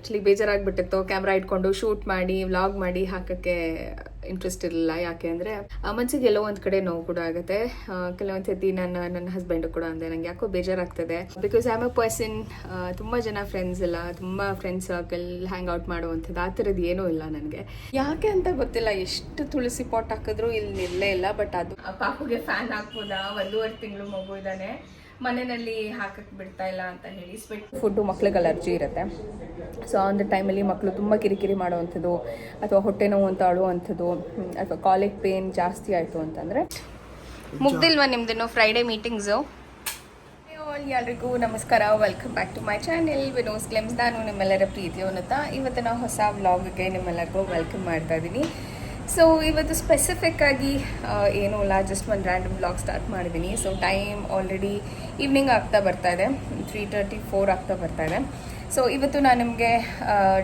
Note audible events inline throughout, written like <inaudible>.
Actually ಬೇಜಾರಾಗ್ಬಿಟ್ಟಿತ್ತು. Camera ಇಟ್ಕೊಂಡು shoot ಮಾಡಿ ವ್ಲಾಗ್ ಮಾಡಿ ಹಾಕಕ್ಕೆ ಇಂಟ್ರೆಸ್ಟ್ ಇರಲಿಲ್ಲ. ಯಾಕೆ ಅಂದರೆ ಮನ್ಸಿಗೆ ಎಲ್ಲೋ ಒಂದು ಕಡೆ ನೋವು ಕೂಡ ಆಗುತ್ತೆ. ಕೆಲವೊಂದ್ ಸತಿ ನನ್ನ ನನ್ನ ಹಸ್ಬೆಂಡ್ ಕೂಡ ಅಂದೆ, ನಂಗೆ ಯಾಕೋ ಬೇಜಾರಾಗ್ತದೆ. Because I am a person ತುಂಬ ಜನ ಫ್ರೆಂಡ್ಸ್ ಇಲ್ಲ. ತುಂಬ ಫ್ರೆಂಡ್ಸ್ ಸರ್ಕಲ್ ಹ್ಯಾಂಗ್ ಔಟ್ ಮಾಡುವಂಥದ್ದು. ಆ ಥರದ್ದು ಏನೂ ಇಲ್ಲ ನನಗೆ. ಯಾಕೆ ಅಂತ ಗೊತ್ತಿಲ್ಲ. ಎಷ್ಟು ತುಳಸಿ ಪಾಟ್ ಹಾಕಿದ್ರು ಇಲ್ಲಿ ನಿಲ್ಲೇ ಇಲ್ಲ. ಬಟ್ ಅದು ಪಾಪುಗೆ ಫ್ಯಾನ್ ಹಾಕ್ಬೋದಾ? ಒಂದೂವರೆ ತಿಂಗಳು ಮಗು ಇದ್ದಾನೆ. ಮನೆಯಲ್ಲಿ ಹಾಕಕ್ಕೆ ಬಿಡ್ತಾ ಇಲ್ಲ ಅಂತ ಹೇಳಿ ಸ್ವೆಟ್ ಫುಡ್ಡು ಮಕ್ಳಿಗೆ ಅಲರ್ಜಿ ಇರುತ್ತೆ. ಸೊ ಒಂದು ಟೈಮಲ್ಲಿ ಮಕ್ಕಳು ತುಂಬ ಕಿರಿಕಿರಿ ಮಾಡುವಂಥದ್ದು ಅಥವಾ ಹೊಟ್ಟೆ ನೋವು ಅಂತ ಅಳುವಂಥದ್ದು ಅಥವಾ ಕಾಲಿಗೆ ಪೇನ್ ಜಾಸ್ತಿ ಆಯಿತು ಅಂತಂದರೆ? ಮುಗ್ದಿಲ್ವಾ ನಿಮ್ದಿನ್ನು ಫ್ರೈಡೇ ಮೀಟಿಂಗ್ಸು ಆಲ್ ಎಲ್ರಿಗೂ ನಮಸ್ಕಾರ. Welcome back to my channel Vinos glams ನಾನು ನಿಮ್ಮೆಲ್ಲರ ಪ್ರೀತಿ ಇವತ್ತು ನಾವು ಹೊಸ ವ್ಲಾಗ್ಗೆ ನಿಮ್ಮೆಲ್ಲರಿಗೂ ವೆಲ್ಕಮ್ ಮಾಡ್ತಾ ಇದ್ದೀನಿ ಸೊ ಇವತ್ತು ಸ್ಪೆಸಿಫಿಕ್ ಆಗಿ ಏನು ಇಲ್ಲ ಜಸ್ಟ್ ಒಂದು ರ್ಯಾಂಡಮ್ ಬ್ಲಾಗ್ ಸ್ಟಾರ್ಟ್ ಮಾಡಿದ್ದೀನಿ ಸೊ ಟೈಮ್ ಆಲ್ರೆಡಿ ಈವ್ನಿಂಗ್ ಆಗ್ತಾ ಬರ್ತಾ ಇದೆ. ತ್ರೀ ತರ್ಟಿ ಫೋರ್ ಆಗ್ತಾ ಬರ್ತಾ ಇದೆ. ಸೊ ಇವತ್ತು ನಾನು ನಿಮಗೆ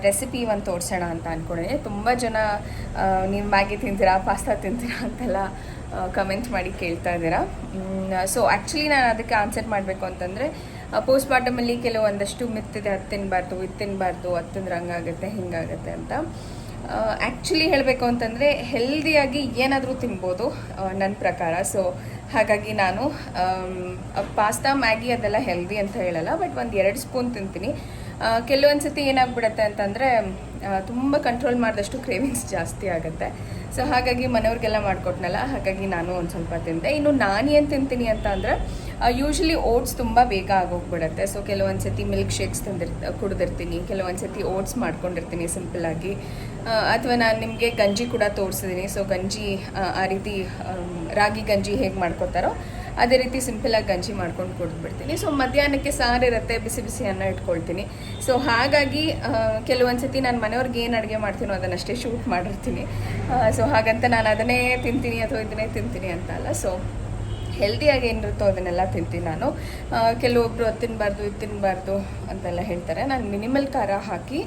ರೆಸಿಪಿ ಒಂದು ತೋರಿಸೋಣ ಅಂತ ಅಂದ್ಕೊಂಡಿದ್ದೀನಿ ತುಂಬ ಜನ ನೀವು ಮ್ಯಾಗಿ ತಿಂತೀರಾ ಪಾಸ್ತಾ ತಿಂತೀರಾ ಅಂತೆಲ್ಲ ಕಮೆಂಟ್ ಮಾಡಿ ಕೇಳ್ತಾ ಇದ್ದೀರಾ. ಸೊ ಆ್ಯಕ್ಚುಲಿ ನಾನು ಅದಕ್ಕೆ ಆನ್ಸರ್ ಮಾಡಬೇಕು ಅಂತಂದರೆ ಪೋಸ್ಟ್ ಮಾರ್ಟಮಲ್ಲಿ ಕೆಲವೊಂದಷ್ಟು ಮಿತ್ತಿದೆ ಅದು ತಿನ್ನಬಾರ್ದು ಇದು ತಿನ್ನಬಾರ್ದು ಅದು ತಿಂದ್ರೆ ಹಂಗಾಗುತ್ತೆ, ಹಿಂಗಾಗುತ್ತೆ ಅಂತ. ಆ್ಯಕ್ಚುಲಿ ಹೇಳಬೇಕು ಅಂತಂದರೆ ಹೆಲ್ದಿಯಾಗಿ ಏನಾದರೂ ತಿನ್ಬೋದು ನನ್ನ ಪ್ರಕಾರ. ಸೊ ಹಾಗಾಗಿ ನಾನು ಪಾಸ್ತಾ ಮ್ಯಾಗಿ ಅದೆಲ್ಲ ಹೆಲ್ದಿ ಅಂತ ಹೇಳಲ್ಲ ಬಟ್ ಒಂದು ಎರಡು ಸ್ಪೂನ್ ತಿಂತೀನಿ. ಕೆಲವೊಂದು ಸತಿ ಏನಾಗ್ಬಿಡುತ್ತೆ ಅಂತಂದರೆ ತುಂಬ ಕಂಟ್ರೋಲ್ ಮಾಡಿದಷ್ಟು ಕ್ರೇವಿಂಗ್ಸ್ ಜಾಸ್ತಿ ಆಗುತ್ತೆ. ಸೊ ಹಾಗಾಗಿ ಮನೆಯವ್ರಿಗೆಲ್ಲ ಮಾಡಿಕೊಟ್ನಲ್ಲ, ಹಾಗಾಗಿ ನಾನು ಒಂದು ಸ್ವಲ್ಪ ತಿಂದೆ. ಇನ್ನು ನಾನು ಏನು ತಿಂತೀನಿ ಅಂತ ಅಂದರೆ ಯೂಶ್ವಲಿ ಓಟ್ಸ್ ತುಂಬ ಬೇಗ ಆಗೋಗ್ಬಿಡುತ್ತೆ. ಸೊ ಕೆಲವೊಂದು ಸತಿ ಮಿಲ್ಕ್ ಶೇಕ್ಸ್ ತಂದಿರ್, ಕುಡಿದಿರ್ತೀನಿ ಕೆಲವೊಂದು ಸತಿ ಓಟ್ಸ್ ಮಾಡ್ಕೊಂಡಿರ್ತೀನಿ ಸಿಂಪಲ್ಲಾಗಿ ಅಥವಾ ನಾನು ನಿಮಗೆ ಗಂಜಿ ಕೂಡ ತೋರಿಸಿದ್ದೀನಿ ಸೊ ಗಂಜಿ ಆ, ರೀತಿ ರಾಗಿ ಗಂಜಿ ಹೇಗೆ ಮಾಡ್ಕೊತಾರೋ ಅದೇ ರೀತಿ ಸಿಂಪಲಾಗಿ ಗಂಜಿ ಮಾಡ್ಕೊಂಡು ಕುಡಿದ್ಬಿಡ್ತೀನಿ. ಸೊ ಮಧ್ಯಾಹ್ನಕ್ಕೆ ಸಾರು ಇರುತ್ತೆ ಬಿಸಿ ಬಿಸಿ ಅನ್ನ ಇಟ್ಕೊಳ್ತೀನಿ. ಸೊ ಹಾಗಾಗಿ ಕೆಲವೊಂದು ಸತಿ ನಾನು ಮನೆಯವ್ರಿಗೆ ಏನು ಅಡುಗೆ ಮಾಡ್ತೀನೋ ಅದನ್ನಷ್ಟೇ ಶೂಟ್ ಮಾಡಿರ್ತೀನಿ. ಸೊ ಹಾಗಂತ ನಾನು ಅದನ್ನೇ ತಿಂತೀನಿ ಅಥವಾ ಇದನ್ನೇ ತಿಂತೀನಿ ಅಂತ ಅಲ್ಲ. ಸೊ ಹೆಲ್ದಿಯಾಗಿ ಏನಿರುತ್ತೋ ಅದನ್ನೆಲ್ಲ ತಿಂತೀನಿ ನಾನು. ಕೆಲವೊಬ್ಬರು ಅದು ತಿನ್ನಬಾರ್ದು ಇದು ತಿನ್ನಬಾರ್ದು ಅಂತೆಲ್ಲ ಹೇಳ್ತಾರೆ. ನಾನು ಮಿನಿಮಲ್ ಖಾರ ಹಾಕಿ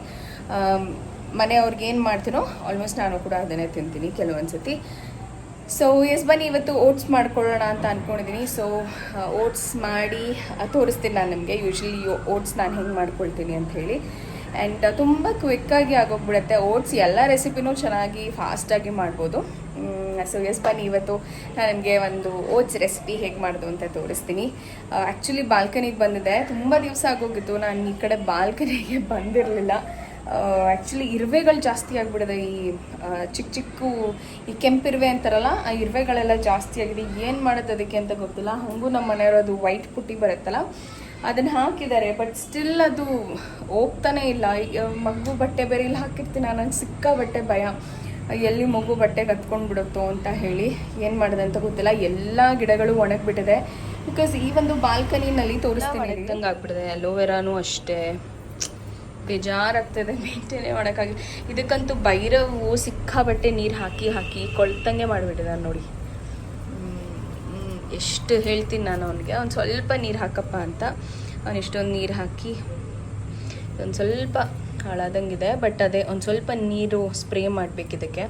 ಮನೆಯವ್ರಿಗೆ ಏನು ಮಾಡ್ತೀನೋ ಆಲ್ಮೋಸ್ಟ್ ನಾನು ಕೂಡ ಅದನ್ನೇ ತಿಂತೀನಿ ಕೆಲವೊಂದು ಸತಿ ಸೊ ಎಸ್ ಬನ್ನಿ, ಇವತ್ತು ಓಟ್ಸ್ ಮಾಡ್ಕೊಳ್ಳೋಣ ಅಂತ ಅಂದ್ಕೊಂಡಿದ್ದೀನಿ ಸೊ ಓಟ್ಸ್ ಮಾಡಿ ತೋರಿಸ್ತೀನಿ ನಾನು ನಿಮಗೆ. ಯೂಶ್ವಲಿ ಓಟ್ಸ್ ನಾನು ಹೆಂಗೆ ಮಾಡ್ಕೊಳ್ತೀನಿ ಅಂತ ಹೇಳಿ. ಆ್ಯಂಡ್ ತುಂಬ ಕ್ವಿಕ್ಕಾಗಿ ಆಗೋಗ್ಬಿಡುತ್ತೆ. ಓಟ್ಸ್ ಎಲ್ಲ ರೆಸಿಪಿನೂ ಚೆನ್ನಾಗಿ ಫಾಸ್ಟಾಗಿ ಮಾಡ್ಬೋದು. ಸೊ ಎಸ್ ಬನ್ನಿ, ಇವತ್ತು ನಾನು ನಿಮಗೆ ಒಂದು ಓಟ್ಸ್ ರೆಸಿಪಿ ಹೇಗೆ ಮಾಡೋದು ಅಂತ ತೋರಿಸ್ತೀನಿ. ಆ್ಯಕ್ಚುಲಿ ಬಾಲ್ಕನಿಗೆ ಬಂದಿದೆ. ತುಂಬ ದಿವಸ ಆಗೋಗಿತ್ತು. ನಾನು ಈ ಕಡೆ ಬಾಲ್ಕನಿಗೆ ಬಂದಿರಲಿಲ್ಲ. ಆ್ಯಕ್ಚುಲಿ ಇರುವೆಗಳು ಜಾಸ್ತಿ ಆಗಿಬಿಡಿದೆ ಈ ಚಿಕ್ಕ ಚಿಕ್ಕ, ಈ ಕೆಂಪಿರುವೆ ಅಂತಾರಲ್ಲ, ಆ ಇರುವೆಗಳೆಲ್ಲ ಜಾಸ್ತಿ ಆಗಿದೆ. ಏನು ಮಾಡುತ್ತೆ ಅದಕ್ಕೆ ಅಂತ ಗೊತ್ತಿಲ್ಲ. ಹಾಗೂ ನಮ್ಮ ಮನೆಯವರು ಅದು ವೈಟ್ ಪುಟ್ಟಿ ಬರುತ್ತಲ್ಲ, ಅದನ್ನು ಹಾಕಿದ್ದಾರೆ. ಬಟ್ ಸ್ಟಿಲ್ ಅದು ಹೋಗ್ತಾನೆ ಇಲ್ಲ. ಮಗು ಬಟ್ಟೆ ಬೇರೆ ಇಲ್ಲಿ ಹಾಕಿರ್ತೀನಿ ನನಗೆ ಸಿಕ್ಕ ಬಟ್ಟೆ ಭಯ. ಎಲ್ಲಿ ಮಗು ಬಟ್ಟೆ ಕತ್ಕೊಂಡು ಬಿಡುತ್ತೋ ಅಂತ ಹೇಳಿ ಏನು ಮಾಡಿದೆ ಅಂತ ಗೊತ್ತಿಲ್ಲ. ಎಲ್ಲ ಗಿಡಗಳು ಒಣಗಿಬಿಟ್ಟಿದೆ. ಬಿಕಾಸ್ ಈ ಒಂದು ಬಾಲ್ಕನಿನಲ್ಲಿ ತೋರಿಸ್ತೀನಿ. ಇದ್ದಂಗೆ ಆಗ್ಬಿಟ್ಟಿದೆ ಅಲೋವೆರಾನು ಅಷ್ಟೇ. ಬೇಜಾರಾಗ್ತದೆ, ಮೇಂಟೈನೇ ಮಾಡೋಕ್ಕಾಗಿ. ಇದಕ್ಕಂತೂ ಸಿಕ್ಕ ಸಿಕ್ಕಾಬಟ್ಟೆ ನೀರು ಹಾಕಿ ಹಾಕಿ ಕೊಳ್ತಂಗೆ ಮಾಡಿಬಿಟ್ಟಿದ್ದಾರೆ ನೋಡಿ. ಎಷ್ಟು ಹೇಳ್ತೀನಿ ನಾನು ಅವನಿಗೆ. ಒಂದು ಸ್ವಲ್ಪ ನೀರು ಹಾಕಪ್ಪ ಅಂತ. ಅವನು ಎಷ್ಟೊಂದು ನೀರು ಹಾಕಿ, ಒಂದು ಸ್ವಲ್ಪ ಹಾಳಾದಂಗಿದೆ, ಬಟ್ ಅದೇ ಒಂದು ಸ್ವಲ್ಪ ನೀರು ಸ್ಪ್ರೇ ಮಾಡಬೇಕು ಇದಕ್ಕೆ.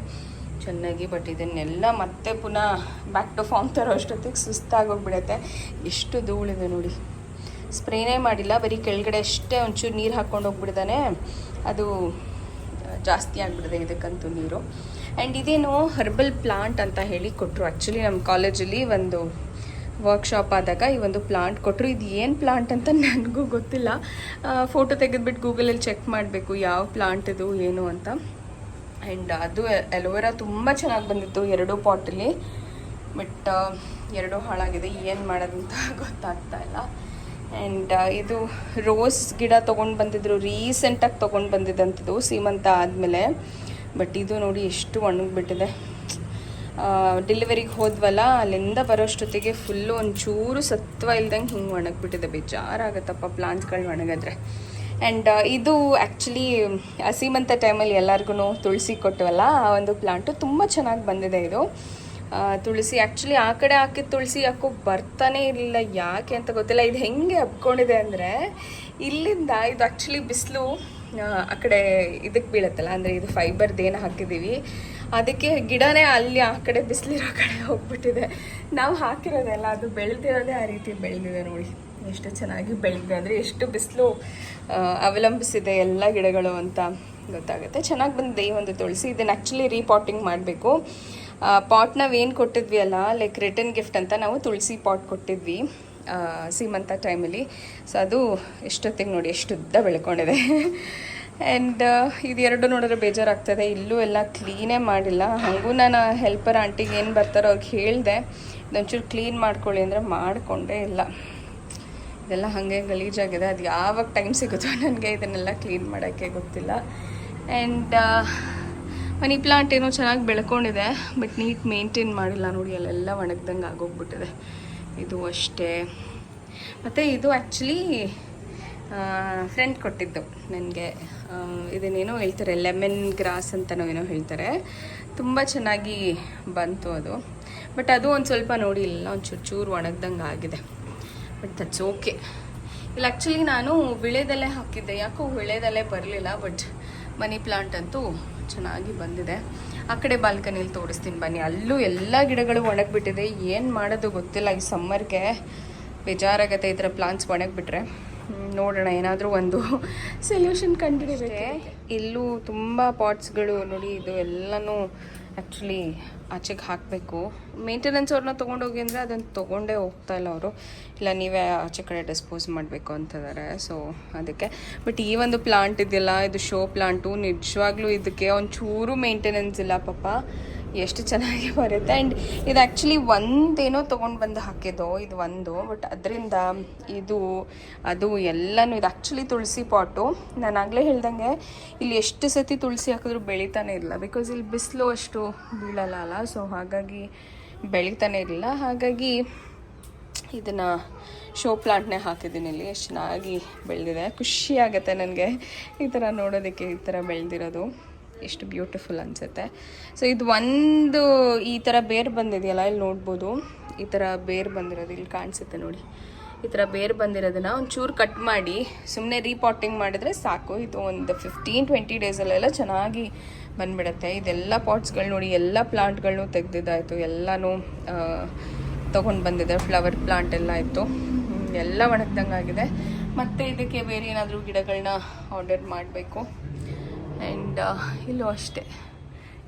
ಚೆನ್ನಾಗಿ, ಬಟ್ ಇದನ್ನೆಲ್ಲ ಮತ್ತೆ ಪುನಃ ಬ್ಯಾಕ್ ಟು ಫಾರ್ಮ್ ತರೋ ಅಷ್ಟೊತ್ತಿಗೆ ಸುಸ್ತಾಗೋಗ್ಬಿಡುತ್ತೆ ಎಷ್ಟು ಧೂಳಿದೆ ನೋಡಿ. ಸ್ಪ್ರೇನೇ ಮಾಡಿಲ್ಲ. ಬರೀ ಕೆಳಗಡೆ ಅಷ್ಟೇ ಒಂಚೂರು ನೀರು ಹಾಕ್ಕೊಂಡು ಹೋಗ್ಬಿಡ್ದಾನೆ. ಅದು ಜಾಸ್ತಿ ಆಗಿಬಿಡಿದೆ ಇದಕ್ಕಂತೂ ನೀರು. ಆ್ಯಂಡ್ ಇದೇನು ಹರ್ಬಲ್ ಪ್ಲಾಂಟ್ ಅಂತ ಹೇಳಿ ಕೊಟ್ಟರು ಆ್ಯಕ್ಚುಲಿ ನಮ್ಮ ಕಾಲೇಜಲ್ಲಿ ಒಂದು ವರ್ಕ್ಶಾಪ್ ಆದಾಗ ಈ ಒಂದು ಪ್ಲಾಂಟ್ ಕೊಟ್ಟರು ಇದು ಏನು ಪ್ಲಾಂಟ್ ಅಂತ ನನಗೂ ಗೊತ್ತಿಲ್ಲ. ಫೋಟೋ ತೆಗೆದ್ಬಿಟ್ಟು ಗೂಗಲಲ್ಲಿ ಚೆಕ್ ಮಾಡಬೇಕು ಯಾವ ಪ್ಲಾಂಟ್ ಇದು, ಏನು ಅಂತ. ಆ್ಯಂಡ್ ಅದು ಅಲೋವೆರಾ ತುಂಬ ಚೆನ್ನಾಗಿ ಬಂದಿತ್ತು ಎರಡು ಪಾಟಲ್ಲಿ ಬಟ್ ಎರಡು ಹಾಳಾಗಿದೆ. ಏನು ಮಾಡೋದಂತ <laughs> ಗೊತ್ತಾಗ್ತಾ ಇಲ್ಲ. ಆ್ಯಂಡ್ ಇದು ರೋಸ್ ಗಿಡ ತೊಗೊಂಡು ಬಂದಿದ್ರು ರೀಸೆಂಟಾಗಿ ತೊಗೊಂಡು ಬಂದಿದ್ದಂಥದ್ದು ಸೀಮಂತ ಆದಮೇಲೆ. ಬಟ್ ಇದು ನೋಡಿ ಎಷ್ಟು ಒಣಗಿಬಿಟ್ಟಿದೆ. ಡೆಲಿವರಿಗೆ ಹೋದ್ವಲ್ಲ, ಅಲ್ಲಿಂದ ಬರೋಷ್ಟೊತ್ತಿಗೆ ಫುಲ್ಲು ಒಂಚೂರು ಸತ್ವ ಇಲ್ದಂಗೆ ಹಿಂಗೆ ಒಣಗಿಬಿಟ್ಟಿದೆ. ಬೇಜಾರಾಗತ್ತಪ್ಪ ಪ್ಲಾಂಟ್ಗಳು ಒಣಗಿದ್ರೆ. ಆ್ಯಂಡ್ ಇದು ಆ್ಯಕ್ಚುಲಿ ಸೀಮಂತ ಟೈಮಲ್ಲಿ ಎಲ್ಲರಿಗೂ ತುಳಸಿ ಕೊಟ್ಟವಲ್ಲ, ಆ ಒಂದು ಪ್ಲಾಂಟು ತುಂಬ ಚೆನ್ನಾಗಿ ಬಂದಿದೆ ಇದು. ತುಳಸಿ ಆ್ಯಕ್ಚುಲಿ ಆ ಕಡೆ ಹಾಕಿದ ತುಳಸಿ ಯಾಕೋ ಬರ್ತಾನೆ ಇರಲಿಲ್ಲ, ಯಾಕೆ ಅಂತ ಗೊತ್ತಿಲ್ಲ. ಇದು ಹೆಂಗೆ ಹಬ್ಕೊಂಡಿದೆ ಅಂದರೆ, ಇಲ್ಲಿಂದ ಇದು ಆ್ಯಕ್ಚುಲಿ ಬಿಸಿಲು, ಆ ಕಡೆ ಇದಕ್ಕೆ ಬೀಳತ್ತಲ್ಲ, ಅಂದರೆ ಇದು ಫೈಬರ್ದು ಏನು ಹಾಕಿದ್ದೀವಿ, ಅದಕ್ಕೆ ಗಿಡನೇ ಅಲ್ಲಿ ಆ ಕಡೆ ಬಿಸಿಲಿರೋ ಕಡೆ ಹೋಗ್ಬಿಟ್ಟಿದೆ. ನಾವು ಹಾಕಿರೋದೆಲ್ಲ ಅದು ಬೆಳೆದಿರೋದೇ ಆ ರೀತಿ ಬೆಳೆದಿದೆ ನೋಡಿ. ಎಷ್ಟು ಚೆನ್ನಾಗಿ ಬೆಳೆದಿದೆ. ಅಂದರೆ ಎಷ್ಟು ಬಿಸಿಲು ಅವಲಂಬಿಸಿದೆ ಎಲ್ಲ ಗಿಡಗಳು ಅಂತ ಗೊತ್ತಾಗುತ್ತೆ. ಚೆನ್ನಾಗಿ ಬಂದಿದೆ ಈ ಒಂದು ತುಳಸಿ. ಇದನ್ನು ಆ್ಯಕ್ಚುಲಿ ರೀಪಾಟಿಂಗ್ ಮಾಡಬೇಕು. ಪಾಟ್ ನಾವು ಏನು ಕೊಟ್ಟಿದ್ವಿ ಅಲ್ಲ ಲೈಕ್ ರಿಟರ್ನ್ ಗಿಫ್ಟ್ ಅಂತ ನಾವು ತುಳಸಿ ಪಾಟ್ ಕೊಟ್ಟಿದ್ವಿ ಸೀಮಂತ ಟೈಮಲ್ಲಿ ಸೊ ಅದು ಎಷ್ಟೊತ್ತಿಗೆ ನೋಡಿ ಎಷ್ಟು ಉದ್ದ ಬೆಳ್ಕೊಂಡಿದೆ. ಆ್ಯಂಡ್ ಇದು ಎರಡು ನೋಡಿದ್ರೆ ಬೇಜಾರಾಗ್ತದೆ. ಇಲ್ಲೂ ಎಲ್ಲ ಕ್ಲೀನೇ ಮಾಡಿಲ್ಲ. ಹಾಗೂ ನಾನು ಹೆಲ್ಪರ್ ಆಂಟಿಗೆ ಏನು ಬರ್ತಾರೋ ಅವ್ರಿಗೆ ಹೇಳಿದೆ. ಇದೊಂಚೂರು ಕ್ಲೀನ್ ಮಾಡ್ಕೊಳ್ಳಿ ಅಂದರೆ ಮಾಡಿಕೊಂಡೇ ಇಲ್ಲ. ಇದೆಲ್ಲ ಹಾಗೆ ಗಲೀಜಾಗಿದೆ. ಅದು ಯಾವಾಗ ಟೈಮ್ ಸಿಗುತ್ತೋ <laughs> ನನಗೆ ಇದನ್ನೆಲ್ಲ ಕ್ಲೀನ್ ಮಾಡೋಕ್ಕೆ ಗೊತ್ತಿಲ್ಲ. ಆ್ಯಂಡ್ ಮನಿ ಪ್ಲಾಂಟ್ ಏನೋ ಚೆನ್ನಾಗಿ ಬೆಳ್ಕೊಂಡಿದೆ, ಬಟ್ ನೀಟ್ ಮೇಂಟೈನ್ ಮಾಡಿಲ್ಲ ನೋಡಿ, ಅಲ್ಲೆಲ್ಲ ಒಣಗ್ದಂಗೆ ಆಗೋಗ್ಬಿಟ್ಟಿದೆ. ಇದು ಅಷ್ಟೇ. ಮತ್ತು ಇದು ಆ್ಯಕ್ಚುಲಿ ಫ್ರೆಂಡ್ ಕೊಟ್ಟಿದ್ದು ನನಗೆ. ಇದನ್ನೇನೋ ಹೇಳ್ತಾರೆ ಲೆಮನ್ ಗ್ರಾಸ್ ಅಂತನೋ ಏನೋ ಹೇಳ್ತಾರೆ. ತುಂಬ ಚೆನ್ನಾಗಿ ಬಂತು ಅದು. ಬಟ್ ಅದು ಒಂದು ಸ್ವಲ್ಪ ನೋಡಿ, ಇಲ್ಲ, ಒಂದು ಚೂರು ಚೂರು ಒಣಗ್ದಂಗೆ ಆಗಿದೆ. ಬಟ್ ದಟ್ಸ್ ಓಕೆ ಇಲ್ಲಿ ಆ್ಯಕ್ಚುಲಿ ನಾನು ವಿಳೆದಲ್ಲೇ ಹಾಕಿದ್ದೆ. ಯಾಕೋ ವಿಳೆದಲ್ಲೇ ಬರಲಿಲ್ಲ, ಬಟ್ ಮನಿ ಪ್ಲಾಂಟ್ ಅಂತೂ ಚೆನ್ನಾಗಿ ಬಂದಿದೆ. ಆ ಕಡೆ ಬಾಲ್ಕನಿಯಲ್ಲಿ ತೋರಿಸ್ತೀನಿ ಬನ್ನಿ. ಅಲ್ಲೂ ಎಲ್ಲ ಗಿಡಗಳು ಒಣಗಿಬಿಟ್ಟಿದೆ. ಏನು ಮಾಡೋದು ಗೊತ್ತಿಲ್ಲ ಈ ಸಮ್ಮರ್ಗೆ. ಬೇಜಾರಾಗತ್ತೆ ಈ ಥರ ಪ್ಲಾಂಟ್ಸ್ ಒಣಗಿಬಿಟ್ರೆ. ನೋಡೋಣ ಏನಾದರೂ ಒಂದು ಸೊಲ್ಯೂಷನ್ ಕಂಡುಹಿಡಿಬೇಕೆ. ಇಲ್ಲೂ ತುಂಬ ಪಾಟ್ಸ್ಗಳು ನೋಡಿ ಇದು ಎಲ್ಲನೂ ಆ್ಯಕ್ಚುಲಿ ಆಚೆಗೆ ಹಾಕಬೇಕು. ಮೇಂಟೆನೆನ್ಸ್ ಅವ್ರನ್ನ ತೊಗೊಂಡೋಗಿ ಅಂದರೆ ಅದನ್ನು ತೊಗೊಂಡೇ ಹೋಗ್ತಾ ಇಲ್ಲ ಅವರು. ಇಲ್ಲ, ನೀವೇ ಆಚೆ ಕಡೆ ಡಿಸ್ಪೋಸ್ ಮಾಡಬೇಕು ಅಂತಿದ್ದಾರೆ ಸೊ ಅದಕ್ಕೆ. ಬಟ್ ಈ ಒಂದು ಪ್ಲಾಂಟ್ ಇದೆಯಲ್ಲ, ಇದು ಶೋ ಪ್ಲಾಂಟು ನಿಜವಾಗ್ಲೂ ಇದಕ್ಕೆ ಒಂಚೂರು ಮೇಂಟೆನೆನ್ಸ್ ಇಲ್ಲ ಪಾಪ. ಎಷ್ಟು ಚೆನ್ನಾಗಿ ಬರುತ್ತೆ. ಆ್ಯಂಡ್ ಇದು ಆ್ಯಕ್ಚುಲಿ ಒಂದೇನೋ ತೊಗೊಂಡು ಬಂದು ಹಾಕಿದ್ದು. ಇದು ಒಂದು. ಬಟ್ ಅದರಿಂದ ಇದು, ಅದು ಎಲ್ಲನೂ, ಇದು ಆ್ಯಕ್ಚುಲಿ ತುಳಸಿ ಪಾಟು. ನಾನು ಆಗಲೇ ಹೇಳ್ದಂಗೆ ಇಲ್ಲಿ ಎಷ್ಟು ಸತಿ ತುಳಸಿ ಹಾಕಿದ್ರು ಬೆಳೀತಾನೆ ಇರಲಿಲ್ಲ ಬಿಕಾಸ್ ಇಲ್ಲಿ ಬಿಸಿಲು ಅಷ್ಟು ಬೀಳಲ್ಲ ಅಲ್ಲ. ಸೊ ಹಾಗಾಗಿ ಬೆಳೀತಾನೆ ಇರಲಿಲ್ಲ ಹಾಗಾಗಿ ಇದನ್ನು ಶೋ ಪ್ಲಾಂಟ್ನೇ ಹಾಕಿದ್ದೀನಿ ಇಲ್ಲಿ. ಎಷ್ಟು ಚೆನ್ನಾಗಿ ಬೆಳೆದಿದೆ. ಖುಷಿ ಆಗುತ್ತೆ ನನಗೆ ಈ ಥರ ನೋಡೋದಕ್ಕೆ, ಈ ಥರ ಬೆಳೆದಿರೋದು. ಎಷ್ಟು ಬ್ಯೂಟಿಫುಲ್ ಅನಿಸುತ್ತೆ. ಸೊ ಇದು ಒಂದು ಈ ಥರ ಬೇರ್ ಬಂದಿದೆಯಲ್ಲ, ಇಲ್ಲಿ ನೋಡ್ಬೋದು. ಈ ಥರ ಬೇರ್ ಬಂದಿರೋದು ಇಲ್ಲಿ ಕಾಣಿಸುತ್ತೆ ನೋಡಿ. ಈ ಥರ ಬೇರ್ ಬಂದಿರೋದನ್ನ ಒಂಚೂರು ಕಟ್ ಮಾಡಿ ಸುಮ್ಮನೆ ರೀಪಾಟಿಂಗ್ ಮಾಡಿದ್ರೆ ಸಾಕು. ಇದು ಒಂದು ಫಿಫ್ಟೀನ್ ಟ್ವೆಂಟಿ ಡೇಸಲ್ಲೆಲ್ಲ ಚೆನ್ನಾಗಿ ಬಂದ್ಬಿಡುತ್ತೆ. ಇದೆಲ್ಲ ಪಾಟ್ಸ್ಗಳು ನೋಡಿ, ಎಲ್ಲ ಪ್ಲಾಂಟ್ಗಳನ್ನೂ ತೆಗೆದಿದ್ದಾಯಿತು. ಎಲ್ಲನೂ ತೊಗೊಂಡು ಬಂದಿದೆ. ಫ್ಲವರ್ ಪ್ಲಾಂಟ್ ಎಲ್ಲ ಇತ್ತು ಎಲ್ಲ ಒಣಗ್ದಂಗೆ ಆಗಿದೆ ಮತ್ತು ಇದಕ್ಕೆ ಬೇರೆ ಏನಾದರೂ ಗಿಡಗಳನ್ನ ಆರ್ಡರ್ ಮಾಡಬೇಕು. ಆ್ಯಂಡ್ ಇಲ್ಲೂ ಅಷ್ಟೇ.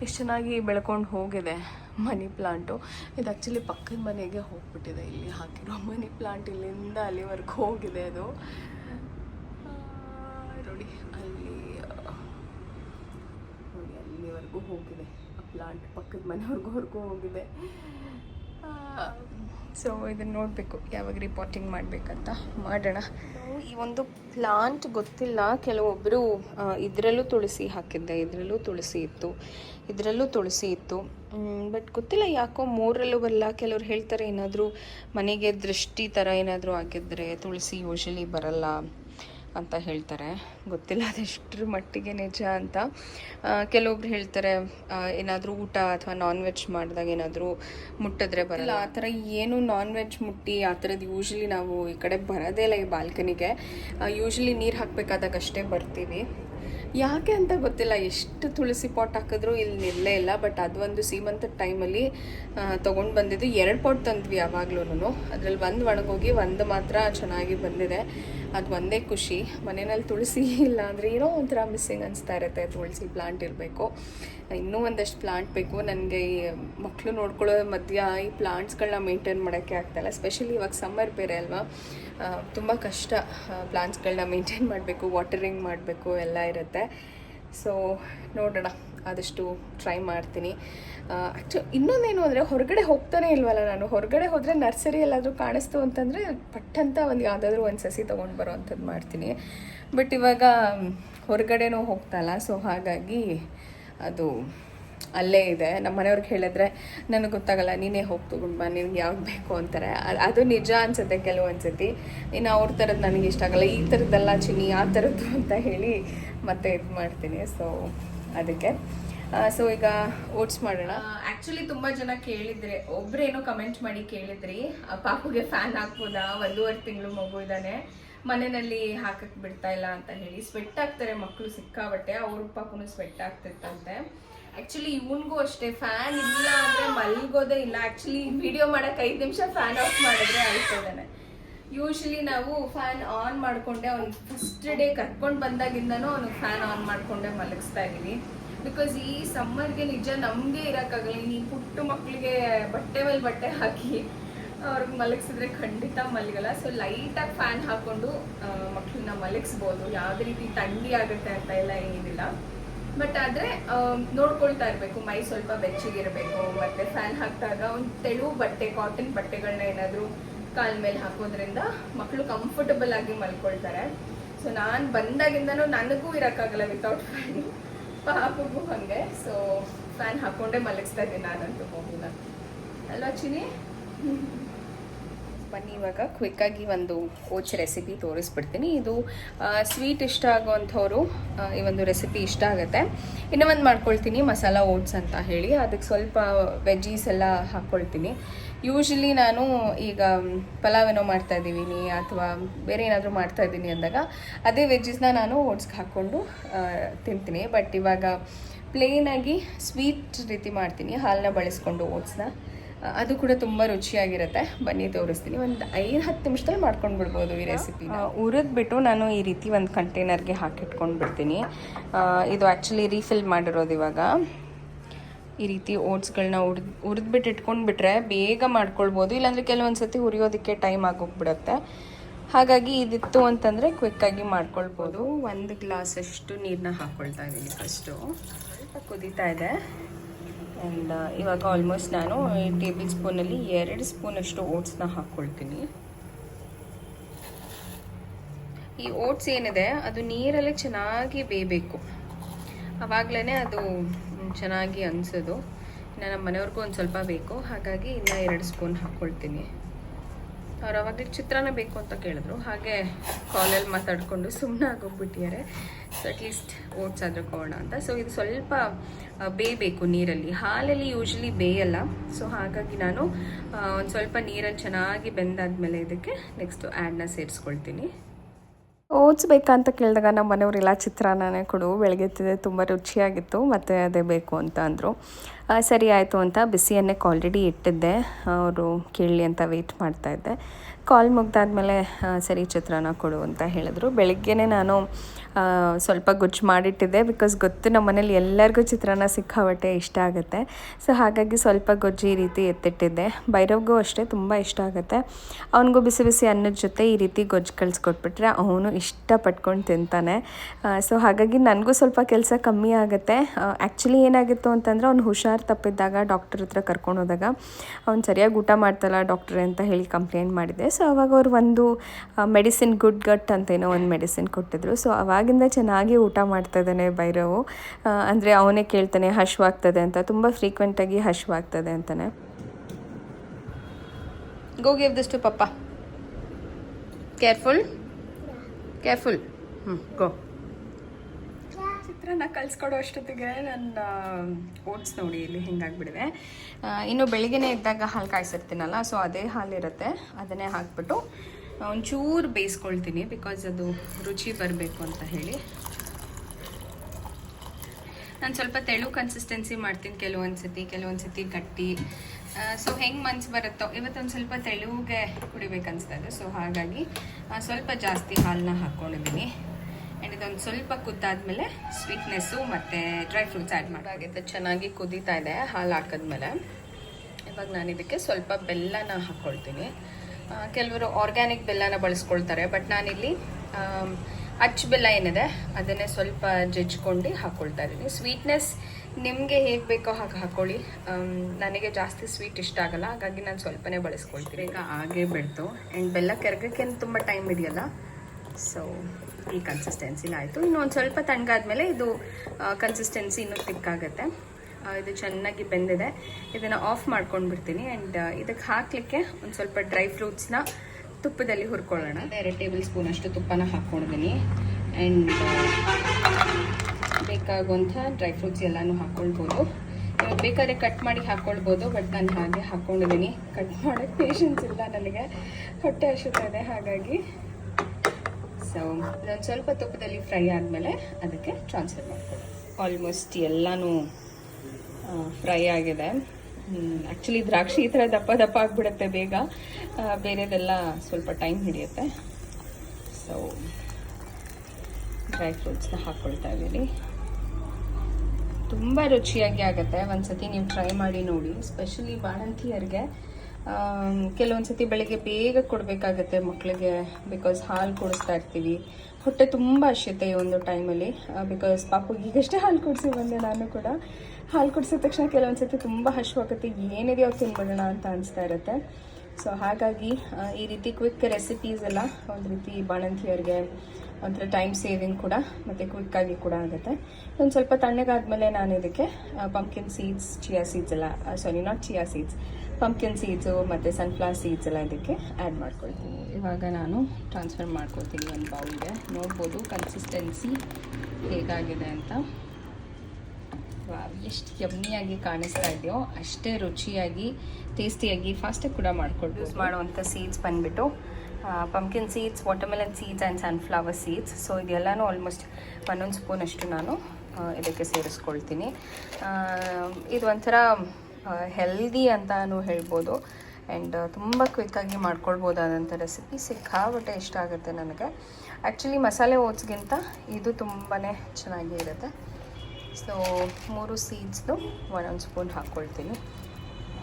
ಎಷ್ಟು ಚೆನ್ನಾಗಿ ಬೆಳ್ಕೊಂಡು ಹೋಗಿದೆ ಮನಿ ಪ್ಲಾಂಟು. ಇದು ಆ್ಯಕ್ಚುಲಿ ಪಕ್ಕದ ಮನೆಗೆ ಹೋಗ್ಬಿಟ್ಟಿದೆ ಇಲ್ಲಿ ಹಾಕಿರೋ ಮನಿ ಪ್ಲಾಂಟ್ ಇಲ್ಲಿಂದ ಅಲ್ಲಿವರೆಗೂ ಹೋಗಿದೆ ಅದು. ನೋಡಿ, ಅಲ್ಲಿ ನೋಡಿ, ಅಲ್ಲಿವರೆಗೂ ಹೋಗಿದೆ. ಆ ಪ್ಲಾಂಟ್ ಪಕ್ಕದ ಮನೆಯವ್ರಿಗೂ ಹೋಗಿದೆ. ಸೊ ಇದನ್ನು ನೋಡಬೇಕು. ಯಾವಾಗ ರಿಪೋರ್ಟಿಂಗ್ ಮಾಡಬೇಕಂತ. ಮಾಡೋಣ. ಈ ಒಂದು ಪ್ಲಾಂಟ್ ಗೊತ್ತಿಲ್ಲ. ಕೆಲವೊಬ್ಬರು ಇದರಲ್ಲೂ ತುಳಸಿ ಹಾಕಿದ್ದೆ. ಇದರಲ್ಲೂ ತುಳಸಿ ಇತ್ತು. ಇದರಲ್ಲೂ ತುಳಸಿ ಇತ್ತು. ಬಟ್ ಗೊತ್ತಿಲ್ಲ ಯಾಕೋ ಮೂರಲ್ಲೂ ಬರಲ್ಲ ಕೆಲವ್ರು ಹೇಳ್ತಾರೆ ಏನಾದರೂ ಮನೆಗೆ ದೃಷ್ಟಿ ಥರ ಏನಾದರೂ ಆಗಿದ್ದರೆ ತುಳಸಿ ಯೂಶಲಿ ಬರಲ್ಲ. ಅಂತ ಹೇಳ್ತಾರೆ. ಗೊತ್ತಿಲ್ಲ ಅದೆಷ್ಟರ ಮಟ್ಟಿಗೆ ನಿಜ ಅಂತ. ಕೆಲವೊಬ್ರು ಹೇಳ್ತಾರೆ ಏನಾದರೂ ಊಟ ಅಥವಾ ನಾನ್ ವೆಜ್ ಮಾಡಿದಾಗ ಏನಾದರೂ ಮುಟ್ಟಿದ್ರೆ ಬರಲ್ಲ. ಆ ಥರ ಏನು ನಾನ್ ವೆಜ್ ಮುಟ್ಟಿ, ಆ ಥರದ್ದು ಯೂಶ್ವಲಿ ನಾವು ಈ ಕಡೆ ಬರೋದೇ ಇಲ್ಲ ಈ ಬಾಲ್ಕನಿಗೆ. ಯೂಶ್ವಲಿ ನೀರು ಹಾಕಬೇಕಾದಾಗ ಅಷ್ಟೇ ಬರ್ತೀವಿ. ಯಾಕೆ ಅಂತ ಗೊತ್ತಿಲ್ಲ, ಎಷ್ಟು ತುಳಸಿ ಪಾಟ್ ಹಾಕಿದ್ರು ಇಲ್ಲಿ ನಿಲ್ಲೇ ಇಲ್ಲ ಬಟ್ ಅದು ಒಂದು ಸೀಮಂತದ ಟೈಮಲ್ಲಿ ತೊಗೊಂಡು ಬಂದಿದ್ದು. ಎರಡು ಪಾಟ್ ತಂದ್ವಿ ಯಾವಾಗ್ಲೂ ಅದ್ರಲ್ಲಿ ಒಂದು ಒಣಗೋಗಿ, ಒಂದು ಮಾತ್ರ ಚೆನ್ನಾಗಿ ಬಂದಿದೆ. ಅದು ಒಂದೇ ಖುಷಿ. ಮನೆಯಲ್ಲಿ ತುಳಸಿ ಇಲ್ಲ ಅಂದರೆ ಏನೋ ಒಂಥರ ಮಿಸ್ಸಿಂಗ್ ಅನಿಸ್ತಾ ಇರುತ್ತೆ. ತುಳಸಿ ಪ್ಲಾಂಟ್ ಇರಬೇಕು. ಇನ್ನೂ ಒಂದಷ್ಟು ಪ್ಲಾಂಟ್ ಬೇಕು. ನನಗೆ ಈ ಮಕ್ಕಳು ನೋಡ್ಕೊಳ್ಳೋ ಮಧ್ಯ ಈ ಪ್ಲಾಂಟ್ಸ್ಗಳನ್ನ ಮೇಂಟೈನ್ ಮಾಡೋಕ್ಕೆ ಆಗ್ತಾಯಿಲ್ಲ ಸ್ಪೆಷಲಿ ಇವಾಗ ಸಮ್ಮರ್ ಬೇರೆ ಅಲ್ವಾ? ತುಂಬ ಕಷ್ಟ. ಪ್ಲಾಂಟ್ಸ್ಗಳನ್ನ ಮೇಂಟೈನ್ ಮಾಡಬೇಕು ವಾಟರಿಂಗ್ ಮಾಡಬೇಕು, ಎಲ್ಲ ಇರುತ್ತೆ. ಸೊ ನೋಡೋಣ. ಆದಷ್ಟು ಟ್ರೈ ಮಾಡ್ತೀನಿ. ಆ್ಯಕ್ಚು ಇನ್ನೊಂದೇನು ಅಂದರೆ ಹೊರಗಡೆ ಹೋಗ್ತಾನೆ ಇಲ್ವಲ್ಲ ನಾನು. ಹೊರಗಡೆ ಹೋದರೆ ನರ್ಸರಿ ಎಲ್ಲಾದರೂ ಕಾಣಿಸ್ತು ಅಂತಂದರೆ ಪಟ್ಟಂತ ಒಂದು ಯಾವುದಾದ್ರೂ ಒಂದು ಸಸಿ ತೊಗೊಂಡು ಬರೋ ಅಂಥದ್ದು ಮಾಡ್ತೀನಿ. ಬಟ್ ಇವಾಗ ಹೊರಗಡೆನೂ ಹೋಗ್ತಲ್ಲ ಸೊ ಹಾಗಾಗಿ ಅದು ಅಲ್ಲೇ ಇದೆ. ನಮ್ಮ ಮನೆಯವ್ರಿಗೆ ಹೇಳಿದ್ರೆ, ನನಗೆ ಗೊತ್ತಾಗಲ್ಲ, ನೀನೇ ಹೋಗಿ ತೊಗೊಂಡು ಬಾ, ನಿನ್ಗೆ ಯಾವ್ದು ಬೇಕು ಅಂತಾರೆ. ಅದು ನಿಜ ಅನ್ಸುತ್ತೆ ಕೆಲವೊಂದು ಸತಿ ಇನ್ನು ಅವ್ರ ಥರದ್ದು ನನಗೆ ಇಷ್ಟ ಆಗಲ್ಲ, ಈ ಥರದ್ದೆಲ್ಲ ಚಿನ್ನಿ, ಆ ಥರದ್ದು ಅಂತ ಹೇಳಿ ಮತ್ತೆ ಇದು ಮಾಡ್ತೀನಿ. ಸೊ ಅದಕ್ಕೆ. ಸೊ ಈಗ ಓಟ್ಸ್ ಮಾಡೋಣ. ಆ್ಯಕ್ಚುಲಿ ತುಂಬ ಜನ ಕೇಳಿದ್ರೆ ಒಬ್ಬರೇನೋ ಕಮೆಂಟ್ ಮಾಡಿ ಕೇಳಿದ್ರಿ ಪಾಪುಗೆ ಫ್ಯಾನ್ ಹಾಕ್ಬೋದಾ? ಒಂದೂವರೆ ತಿಂಗಳು ಮಗು ಇದ್ದಾನೆ. ಮನೆಯಲ್ಲಿ ಹಾಕಕ್ ಬಿಡ್ತಾ ಇಲ್ಲ ಅಂತ ಹೇಳಿ ಸ್ವೆಟ್ ಆಗ್ತಾರೆ ಮಕ್ಕಳು ಸಿಕ್ಕಾಬಟ್ಟೆ ಅವ್ರ ಪಾಪನು ಸ್ವೆಟ್ ಆಗ್ತಿತ್ತಂತೆ ಆ್ಯಕ್ಚುಲಿ ಇವನ್ಗೂ ಅಷ್ಟೇ ಫ್ಯಾನ್ ಇಲ್ಲ ಅಂದ್ರೆ ಮಲ್ಗೋದೇ ಇಲ್ಲ. ಆ್ಯಕ್ಚುಲಿ ವಿಡಿಯೋ ಮಾಡೋಕ್ಕೆ ಐದು ನಿಮಿಷ ಫ್ಯಾನ್ ಆಫ್ ಮಾಡಿದ್ರೆ ಆಯ್ತದಾನೆ ಯೂಶಲಿ ನಾವು ಫ್ಯಾನ್ ಆನ್ ಮಾಡಿಕೊಂಡೆ ಅವ್ನು ಫಸ್ಟ್ ಡೇ ಕರ್ಕೊಂಡು ಬಂದಾಗಿಂದನೂ ಅವ್ನಿಗೆ ಫ್ಯಾನ್ ಆನ್ ಮಾಡ್ಕೊಂಡೆ ಮಲಗಿಸ್ತಾ ಇದ್ದೀನಿ. ಬಿಕಾಸ್ ಈ ಸಮ್ಮರ್ಗೆ ನಿಜ ನಮಗೆ ಇರೋಕ್ಕಾಗಲ್ಲ. ಈ ಪುಟ್ಟ ಮಕ್ಕಳಿಗೆ ಬಟ್ಟೆ ಮೇಲೆ ಬಟ್ಟೆ ಹಾಕಿ ಅವ್ರಿಗೆ ಮಲಗಿಸಿದ್ರೆ ಖಂಡಿತ ಮಲಗಲ್ಲ. ಸೊ ಲೈಟಾಗಿ ಫ್ಯಾನ್ ಹಾಕೊಂಡು ಮಕ್ಕಳನ್ನ ಮಲಗಿಸ್ಬೋದು. ಯಾವುದೇ ರೀತಿ ಥಂಡಿ ಆಗುತ್ತೆ ಅಂತ ಎಲ್ಲ ಏನಿಲ್ಲ. ಬಟ್ ಆದರೆ ನೋಡ್ಕೊಳ್ತಾ ಇರಬೇಕು. ಮೈ ಸ್ವಲ್ಪ ಬೆಚ್ಚಗಿರಬೇಕು. ಮತ್ತು ಫ್ಯಾನ್ ಹಾಕಿದಾಗ ಒಂದು ತೆಳು ಬಟ್ಟೆ ಕಾಟನ್ ಬಟ್ಟೆಗಳನ್ನ ಏನಾದರೂ ಕಾಲ್ ಮೇಲೆ ಹಾಕೋದ್ರಿಂದ ಮಕ್ಕಳು ಕಂಫರ್ಟಬಲ್ ಆಗಿ ಮಲ್ಕೊಳ್ತಾರೆ. ಸೊ ನಾನು ಬಂದಾಗಿಂದನೂ ನನಗೂ ಇರೋಕ್ಕಾಗಲ್ಲ ವಿತೌಟ್ ಫ್ಯಾನ್ ಪಾಪಗೂ ಹಾಗೆ. ಸೊ ಫ್ಯಾನ್ ಹಾಕೊಂಡೇ ಮಲಗಿಸ್ತಾ ಇದ್ದೀನಿ ನಾನಂತೂ ಹೋಗಿಲ್ಲ. ಅಲ್ವಾ ಚಿನಿ ಬನ್ನಿ, ಇವಾಗ ಕ್ವಿಕ್ಕಾಗಿ ಒಂದು ಓಚ್ ರೆಸಿಪಿ ತೋರಿಸ್ಬಿಡ್ತೀನಿ. ಇದು ಸ್ವೀಟ್ ಇಷ್ಟ ಆಗೋವಂಥವ್ರು ಈ ಒಂದು ರೆಸಿಪಿ ಇಷ್ಟ ಆಗುತ್ತೆ. ಇನ್ನೂ ಒಂದು ಮಾಡ್ಕೊಳ್ತೀನಿ, ಮಸಾಲ ಓಟ್ಸ್ ಅಂತ ಹೇಳಿ. ಅದಕ್ಕೆ ಸ್ವಲ್ಪ ವೆಜ್ಜೀಸ್ ಎಲ್ಲ ಹಾಕ್ಕೊಳ್ತೀನಿ ಯೂಶ್ವಲಿ ನಾನು ಈಗ ಪಲಾವ್ ಏನೋ ಮಾಡ್ತಾ ಇದ್ದೀನಿ, ಅಥವಾ ಬೇರೆ ಏನಾದರೂ ಮಾಡ್ತಾ ಇದ್ದೀನಿ ಅಂದಾಗ, ಅದೇ ವೆಜ್ಜೀಸ್ನ ನಾನು ಓಟ್ಸ್ಗೆ ಹಾಕ್ಕೊಂಡು ತಿಂತೀನಿ. ಬಟ್ ಇವಾಗ ಪ್ಲೇನಾಗಿ ಸ್ವೀಟ್ ರೀತಿ ಮಾಡ್ತೀನಿ ಹಾಲನ್ನ ಬಳಸ್ಕೊಂಡು ಓಟ್ಸ್ನ. ಅದು ಕೂಡ ತುಂಬ ರುಚಿಯಾಗಿರುತ್ತೆ. ಬನ್ನಿ ತೋರಿಸ್ತೀನಿ. ಒಂದು ಐದು ಹತ್ತು ನಿಮಿಷದಲ್ಲಿ ಮಾಡ್ಕೊಂಡು ಬಿಡ್ಬೋದು ಈ ರೆಸಿಪಿ ಉರಿದ್ಬಿಟ್ಟು ನಾನು ಈ ರೀತಿ ಒಂದು ಕಂಟೈನರ್ಗೆ ಹಾಕಿಟ್ಕೊಂಡು ಬಿಡ್ತೀನಿ ಇದು ಆ್ಯಕ್ಚುಲಿ ರೀಫಿಲ್ ಮಾಡಿರೋದು ಇವಾಗ. ಈ ರೀತಿ ಓಟ್ಸ್ಗಳನ್ನ ಉರಿದ್ ಉರಿದ್ಬಿಟ್ಟು ಇಟ್ಕೊಂಡ್ಬಿಟ್ರೆ ಬೇಗ ಮಾಡ್ಕೊಳ್ಬೋದು. ಇಲ್ಲಾಂದರೆ ಕೆಲವೊಂದು ಸತಿ ಉರಿಯೋದಕ್ಕೆ ಟೈಮ್ ಆಗೋಗ್ಬಿಡುತ್ತೆ. ಹಾಗಾಗಿ ಇದಿತ್ತು ಅಂತಂದರೆ ಕ್ವಿಕ್ಕಾಗಿ ಮಾಡ್ಕೊಳ್ಬೋದು. ಒಂದು ಗ್ಲಾಸಷ್ಟು ನೀರನ್ನ ಹಾಕ್ಕೊಳ್ತಾ ಇದ್ದೀನಿ ಫಸ್ಟು ಸ್ವಲ್ಪ ಕುದೀತಾ ಇದೆ. ಆ್ಯಂಡ್ ಇವಾಗ ಆಲ್ಮೋಸ್ಟ್ ನಾನು ಟೇಬಲ್ ಸ್ಪೂನಲ್ಲಿ ಎರಡು ಸ್ಪೂನಷ್ಟು ಓಟ್ಸ್ನ ಹಾಕ್ಕೊಳ್ತೀನಿ ಈ ಓಟ್ಸ್ ಏನಿದೆ, ಅದು ನೀರಲ್ಲೇ ಚೆನ್ನಾಗಿ ಬೇಯಬೇಕು. ಆವಾಗಲೇ ಅದು ಚೆನ್ನಾಗಿ ಅನಿಸೋದು. ಇನ್ನು ನಮ್ಮ ಮನೆಯವ್ರಿಗೂ ಒಂದು ಸ್ವಲ್ಪ ಬೇಕು. ಹಾಗಾಗಿ ಇನ್ನು ಎರಡು ಸ್ಪೂನ್ ಹಾಕ್ಕೊಳ್ತೀನಿ ಅವ್ರು ಅವಾಗಲೇ ಚಿತ್ರಾನ್ನ ಬೇಕು ಅಂತ ಕೇಳಿದ್ರು. ಹಾಗೆ ಕಾಲಲ್ಲಿ ಮಾತಾಡಿಕೊಂಡು ಸುಮ್ಮನೆ ಆಗೋಗ್ಬಿಟ್ಟಿದ್ದಾರೆ. ಸೊ ಅಟ್ಲೀಸ್ಟ್ ಓಟ್ಸ್ ಆದರೂ ಕೋಣ ಅಂತ. ಸೊ ಇದು ಸ್ವಲ್ಪ ಬೇಯಬೇಕು ನೀರಲ್ಲಿ. ಹಾಲಲ್ಲಿ ಯೂಶ್ವಲಿ ಬೇಯಲ್ಲ. ಸೊ ಹಾಗಾಗಿ ನಾನು ಒಂದು ಸ್ವಲ್ಪ ನೀರಲ್ಲಿ ಚೆನ್ನಾಗಿ ಬೆಂದಾದ್ಮೇಲೆ ಇದಕ್ಕೆ ನೆಕ್ಸ್ಟು ಆ್ಯಡ್ನ ಸೇರಿಸ್ಕೊಳ್ತೀನಿ. ಓಟ್ಸ್ ಬೇಕಾ ಅಂತ ಕೇಳಿದಾಗ ನಮ್ಮ ಮನೆಯವರೆಲ್ಲ ಚಿತ್ರಾನ್ನನೇ ಕೊಡು, ಬೆಳಗ್ಗೆ ತಿಂದೆ ತುಂಬ ರುಚಿಯಾಗಿತ್ತು, ಮತ್ತು ಅದೇ ಬೇಕು ಅಂತ ಅಂದರು. ಸರಿ ಆಯಿತು ಅಂತ ಬಿಸಿಯನ್ನೇ ಆಲ್ರೆಡಿ ಇಟ್ಟಿದ್ದೆ. ಅವರು ಕೇಳಲಿ ಅಂತ ವೆಯ್ಟ್ ಮಾಡ್ತಾಯಿದ್ದೆ ಕಾಲ್ ಮುಗ್ದಾದ್ಮೇಲೆ ಸರಿ ಚಿತ್ರಾನ್ನ ಕೊಡು ಅಂತ ಹೇಳಿದ್ರು. ಬೆಳಗ್ಗೆನೇ ನಾನು ಸ್ವಲ್ಪ ಗೊಜ್ಜು ಮಾಡಿಟ್ಟಿದ್ದೆ ಬಿಕಾಸ್ ಗೊತ್ತು ನಮ್ಮ ಮನೇಲಿ ಎಲ್ಲರಿಗೂ ಚಿತ್ರಾನ್ನ ಸಿಕ್ಕಾಬಟ್ಟೆ ಇಷ್ಟ ಆಗುತ್ತೆ. ಸೊ ಹಾಗಾಗಿ ಸ್ವಲ್ಪ ಗೊಜ್ಜು ಈ ರೀತಿ ಎತ್ತಿಟ್ಟಿದ್ದೆ. ಭೈರವ್ಗೂ ಅಷ್ಟೇ ತುಂಬ ಇಷ್ಟ ಆಗುತ್ತೆ. ಅವನಿಗೂ ಬಿಸಿ ಬಿಸಿ ಅನ್ನದ ಜೊತೆ ಈ ರೀತಿ ಗೊಜ್ಜು ಕಳಿಸ್ಕೊಟ್ಬಿಟ್ರೆ ಅವನು ಇಷ್ಟಪಟ್ಕೊಂಡು ತಿಂತಾನೆ. ಸೊ ಹಾಗಾಗಿ ನನಗೂ ಸ್ವಲ್ಪ ಕೆಲಸ ಕಮ್ಮಿ ಆಗುತ್ತೆ. ಆ್ಯಕ್ಚುಲಿ ಏನಾಗಿತ್ತು ಅಂತಂದರೆ ಅವ್ನು ಹುಷಾರು ತಪ್ಪಿದ್ದಾಗ ಡಾಕ್ಟರ್ ಹತ್ರ ಕರ್ಕೊಂಡು ಹೋದಾಗ ಅವ್ನು ಸರಿಯಾಗಿ ಊಟ ಮಾಡ್ತಲ್ಲ ಡಾಕ್ಟರ್ ಅಂತ ಹೇಳಿ ಕಂಪ್ಲೇಂಟ್ ಮಾಡಿದೆ ಸೊ ಅವಾಗ ಅವ್ರು ಒಂದು ಮೆಡಿಸಿನ್ ಗುಡ್ ಗಟ್ ಅಂತೇನೋ ಒಂದು ಮೆಡಿಸಿನ್ ಕೊಟ್ಟಿದ್ರು. ಸೊ ಅವಾಗಿಂದ ಚೆನ್ನಾಗಿ ಊಟ ಮಾಡ್ತಾ ಇದ್ದಾನೆ ಭೈರವು? ಅಂದರೆ ಅವನೇ ಕೇಳ್ತಾನೆ, ಹಶ್ವಾಗ್ತದೆ ಅಂತ. ತುಂಬ ಫ್ರೀಕ್ವೆಂಟಾಗಿ ಹಶ್ವಾಗ್ತದೆ ಅಂತಾನೆ. Go give this to papa careful careful ಹ್ಞೂ ಗೋ ಚಿತ್ರನ ಕಳ್ಸ್ಕೊಡೋ ಅಷ್ಟೊತ್ತಿಗೆ ನನ್ನ ಓಟ್ಸ್ ನೋಡಿ ಇಲ್ಲಿ ಹಿಂಗಾಗ್ಬಿಡಿದೆ. ಇನ್ನು ಬೆಳಿಗ್ಗೆನೇ ಇದ್ದಾಗ ಹಾಲು ಕಾಯಿಸಿರ್ತೀನಲ್ಲ ಸೊ ಅದೇ ಹಾಲಿರುತ್ತೆ ಅದನ್ನೇ ಹಾಕ್ಬಿಟ್ಟು ಒಂಚೂರು ಬೇಯಿಸ್ಕೊಳ್ತೀನಿ ಬಿಕಾಸ್ ಅದು ರುಚಿ ಬರಬೇಕು ಅಂತ ಹೇಳಿ. ನಾನು ಸ್ವಲ್ಪ ತೆಳು ಕನ್ಸಿಸ್ಟೆನ್ಸಿ ಮಾಡ್ತೀನಿ ಕೆಲವೊಂದು ಸತಿ ಕೆಲವೊಂದು ಸತಿ ಗಟ್ಟಿ ಸೊ ಹೆಂಗೆ ಮನ್ಸು ಬರುತ್ತೋ, ಇವತ್ತೊಂದು ಸ್ವಲ್ಪ ತೆಳುಗೆ ಕುಡಿಬೇಕು ಅನಿಸ್ತಾ ಇದೆ ಸೊ ಹಾಗಾಗಿ ಸ್ವಲ್ಪ ಜಾಸ್ತಿ ಹಾಲನ್ನ ಹಾಕ್ಕೊಂಡಿದ್ದೀನಿ ಆ್ಯಂಡ್ ಇದೊಂದು ಸ್ವಲ್ಪ ಕುದ್ದಾದ್ಮೇಲೆ ಸ್ವೀಟ್ನೆಸ್ಸು ಮತ್ತು ಡ್ರೈ ಫ್ರೂಟ್ಸ್ ಆ್ಯಡ್ ಮಾಡಾಗಿದೆ ಚೆನ್ನಾಗಿ ಕುದೀತಾ ಇದೆ, ಹಾಲು ಹಾಕಿದ್ಮೇಲೆ. ಇವಾಗ ನಾನು ಇದಕ್ಕೆ ಸ್ವಲ್ಪ ಬೆಲ್ಲನ ಹಾಕ್ಕೊಳ್ತೀನಿ ಕೆಲವರು ಆರ್ಗ್ಯಾನಿಕ್ ಬೆಲ್ಲನ ಬಳಸ್ಕೊಳ್ತಾರೆ ಬಟ್ ನಾನಿಲ್ಲಿ ಅಚ್ಚು ಬೆಲ್ಲ ಏನಿದೆ, ಅದನ್ನೇ ಸ್ವಲ್ಪ ಜಜ್ಕೊಂಡು ಹಾಕ್ಕೊಳ್ತಾ ಇದ್ದೀನಿ. ಸ್ವೀಟ್ನೆಸ್ ನಿಮಗೆ ಹೇಗೆ ಬೇಕೋ ಹಾಗೆ ಹಾಕ್ಕೊಳ್ಳಿ ನನಗೆ ಜಾಸ್ತಿ ಸ್ವೀಟ್ ಇಷ್ಟ ಆಗಲ್ಲ, ಹಾಗಾಗಿ ನಾನು ಸ್ವಲ್ಪನೇ ಬಳಸ್ಕೊಳ್ತೀನಿ. ಈಗ ಹಾಗೆ ಬಿಡ್ತು. ಆ್ಯಂಡ್ ಬೆಲ್ಲ ಕೆರಗಕ್ಕೇನು ತುಂಬ ಟೈಮ್ ಇದೆಯಲ್ಲ ಸೊ ಈ ಕನ್ಸಿಸ್ಟೆನ್ಸಿನ ಆಯಿತು. ಇನ್ನೊಂದು ಸ್ವಲ್ಪ ತಣ್ಣಗಾದ್ಮೇಲೆ ಇದು ಕನ್ಸಿಸ್ಟೆನ್ಸಿ ಇನ್ನೂ ತಿಕ್ಕಾಗುತ್ತೆ ಇದು ಚೆನ್ನಾಗಿ ಬೆಂದಿದೆ. ಇದನ್ನು ಆಫ್ ಮಾಡ್ಕೊಂಡು ಬಿಡ್ತೀನಿ ಆ್ಯಂಡ್ ಇದಕ್ಕೆ ಹಾಕಲಿಕ್ಕೆ ಒಂದು ಸ್ವಲ್ಪ ಡ್ರೈ ಫ್ರೂಟ್ಸ್ನ ತುಪ್ಪದಲ್ಲಿ ಹುರ್ಕೊಳ್ಳೋಣ. ಎರಡು ಟೇಬಲ್ ಸ್ಪೂನ್ ಅಷ್ಟು ತುಪ್ಪನ ಹಾಕ್ಕೊಂಡಿದ್ದೀನಿ. ಆ್ಯಂಡ್ ಬೇಕಾಗುವಂಥ ಡ್ರೈ ಫ್ರೂಟ್ಸ್ ಎಲ್ಲನೂ ಹಾಕ್ಕೊಳ್ಬೋದು. ಬೇಕಾದ್ರೆ ಕಟ್ ಮಾಡಿ ಹಾಕ್ಕೊಳ್ಬೋದು ಬಟ್ ನಾನು ಹಾಗೆ ಹಾಕ್ಕೊಂಡಿದ್ದೀನಿ. ಕಟ್ ಮಾಡೋಕ್ಕೆ ಪೇಷನ್ಸ್ ಇಲ್ಲ ನನಗೆ. ಹೊಟ್ಟೆ ಇದೆ ಹಾಗಾಗಿ. ಸೊ ಇದೊಂದು ಸ್ವಲ್ಪ ತುಪ್ಪದಲ್ಲಿ ಫ್ರೈ ಆದಮೇಲೆ ಅದಕ್ಕೆ ಟ್ರಾನ್ಸ್ಫರ್ ಮಾಡ್ಕೊಳ್ಳಿ ಆಲ್ಮೋಸ್ಟ್ ಎಲ್ಲನೂ ಫ್ರೈ ಆಗಿದೆ. ಆ್ಯಕ್ಚುಲಿ ದ್ರಾಕ್ಷಿ ಈ ಥರ ದಪ್ಪ ದಪ್ಪ ಆಗಿಬಿಡುತ್ತೆ ಬೇಗ. ಬೇರೆದೆಲ್ಲ ಸ್ವಲ್ಪ ಟೈಮ್ ಹಿಡಿಯುತ್ತೆ. ಸೊ ಡ್ರೈ ಫ್ರೂಟ್ಸ್ನ ಹಾಕ್ಕೊಳ್ತಾ ಇದ್ದೀನಿ ತುಂಬ ರುಚಿಯಾಗಿ ಆಗುತ್ತೆ. ಒಂದ್ಸತಿ ನೀವು ಟ್ರೈ ಮಾಡಿ ನೋಡಿ. ಸ್ಪೆಷಲಿ ಬಾಣಂತಿಯರಿಗೆ ಕೆಲವೊಂದು ಸತಿ ಬೆಳಿಗ್ಗೆ ಬೇಗ ಕೊಡಬೇಕಾಗತ್ತೆ ಮಕ್ಕಳಿಗೆ ಬಿಕಾಸ್ ಹಾಲು ಕುಡಿಸ್ತಾ ಇರ್ತೀವಿ. ಹೊಟ್ಟೆ ತುಂಬ ಹಸಿಯುತ್ತೆ ಈ ಒಂದು ಟೈಮಲ್ಲಿ ಬಿಕಾಸ್ ಪಾಪುಗೆ ಈಗಷ್ಟೇ ಹಾಲು ಕುಡಿಸಿ ಬಂದೆ ನಾನು ಕೂಡ. ಹಾಲು ಕುಡಿಸಿದ ತಕ್ಷಣ ಕೆಲವೊಂದು ಸತಿ ತುಂಬ ಹಸಿವಾಗುತ್ತೆ ಏನಿದೆಯೋ ತಿನ್ಬಿಡೋಣ ಅಂತ ಅನಿಸ್ತಾ ಇರುತ್ತೆ. ಸೊ ಹಾಗಾಗಿ ಈ ರೀತಿ ಕ್ವಿಕ್ ರೆಸಿಪೀಸ್ ಎಲ್ಲ ಒಂದು ರೀತಿ ಬಾಣಂತಿಯರಿಗೆ ಒಂಥರ ಟೈಮ್ ಸೇವಿಂಗ್ ಕೂಡ, ಮತ್ತು ಕ್ವಿಕ್ಕಾಗಿ ಕೂಡ ಆಗುತ್ತೆ. ಒಂದು ಸ್ವಲ್ಪ ತಣ್ಣಗಾದ್ಮೇಲೆ ನಾನು ಇದಕ್ಕೆ ಪಂಪ್ಕಿನ್ ಸೀಡ್ಸ್ ಚಿಯಾ ಸೀಡ್ಸ್ ಎಲ್ಲ sorry not chia seeds pumpkin seeds ಮತ್ತು ಸನ್ಫ್ಲವರ್ ಸೀಡ್ಸ್ ಎಲ್ಲ ಇದಕ್ಕೆ ಆ್ಯಡ್ ಮಾಡ್ಕೊಳ್ತೀನಿ. ಇವಾಗ ನಾನು ಟ್ರಾನ್ಸ್ಫರ್ ಮಾಡ್ಕೊಳ್ತೀನಿ ಒಂದು ಬೌಲ್ಗೆ. ನೋಡ್ಬೋದು ಕನ್ಸಿಸ್ಟೆನ್ಸಿ ಹೇಗಾಗಿದೆ ಅಂತ. ಎಷ್ಟು ಯಮ್ಮಿಯಾಗಿ ಕಾಣಿಸ್ತಾ ಇದೆಯೋ, ಅಷ್ಟೇ ರುಚಿಯಾಗಿ ಟೇಸ್ಟಿಯಾಗಿ ಫಾಸ್ಟಾಗಿ ಕೂಡ ಮಾಡ್ಕೊಳ್ಬೋದು. ಯೂಸ್ ಮಾಡುವಂಥ ಸೀಡ್ಸ್ ಬಂದುಬಿಟ್ಟು pumpkin seeds watermelon seeds and sunflower seeds so ಇದೆಲ್ಲನೂ ಆಲ್ಮೋಸ್ಟ್ ಒಂದೊಂದು ಸ್ಪೂನಷ್ಟು ನಾನು ಇದಕ್ಕೆ ಸೇರಿಸ್ಕೊಳ್ತೀನಿ. ಇದು ಒಂಥರ ಹೆಲ್ದಿ ಅಂತಲೂ ಹೇಳ್ಬೋದು. ಆ್ಯಂಡ್ ತುಂಬ ಕ್ವಿಕ್ಕಾಗಿ ಮಾಡ್ಕೊಳ್ಬೋದಾದಂಥ ರೆಸಿಪಿ ಸಿಕ್ಕಾಬಟ್ಟೆ ಇಷ್ಟ ಆಗುತ್ತೆ ನನಗೆ. ಆ್ಯಕ್ಚುಲಿ ಮಸಾಲೆ ಓಟ್ಸ್ಗಿಂತ ಇದು ತುಂಬಾ ಚೆನ್ನಾಗಿ ಇರುತ್ತೆ. ಸೊ ಮೂರು ಸೀಡ್ಸ್ದು ಒಂದೊಂದು ಸ್ಪೂನ್ ಹಾಕ್ಕೊಳ್ತೀನಿ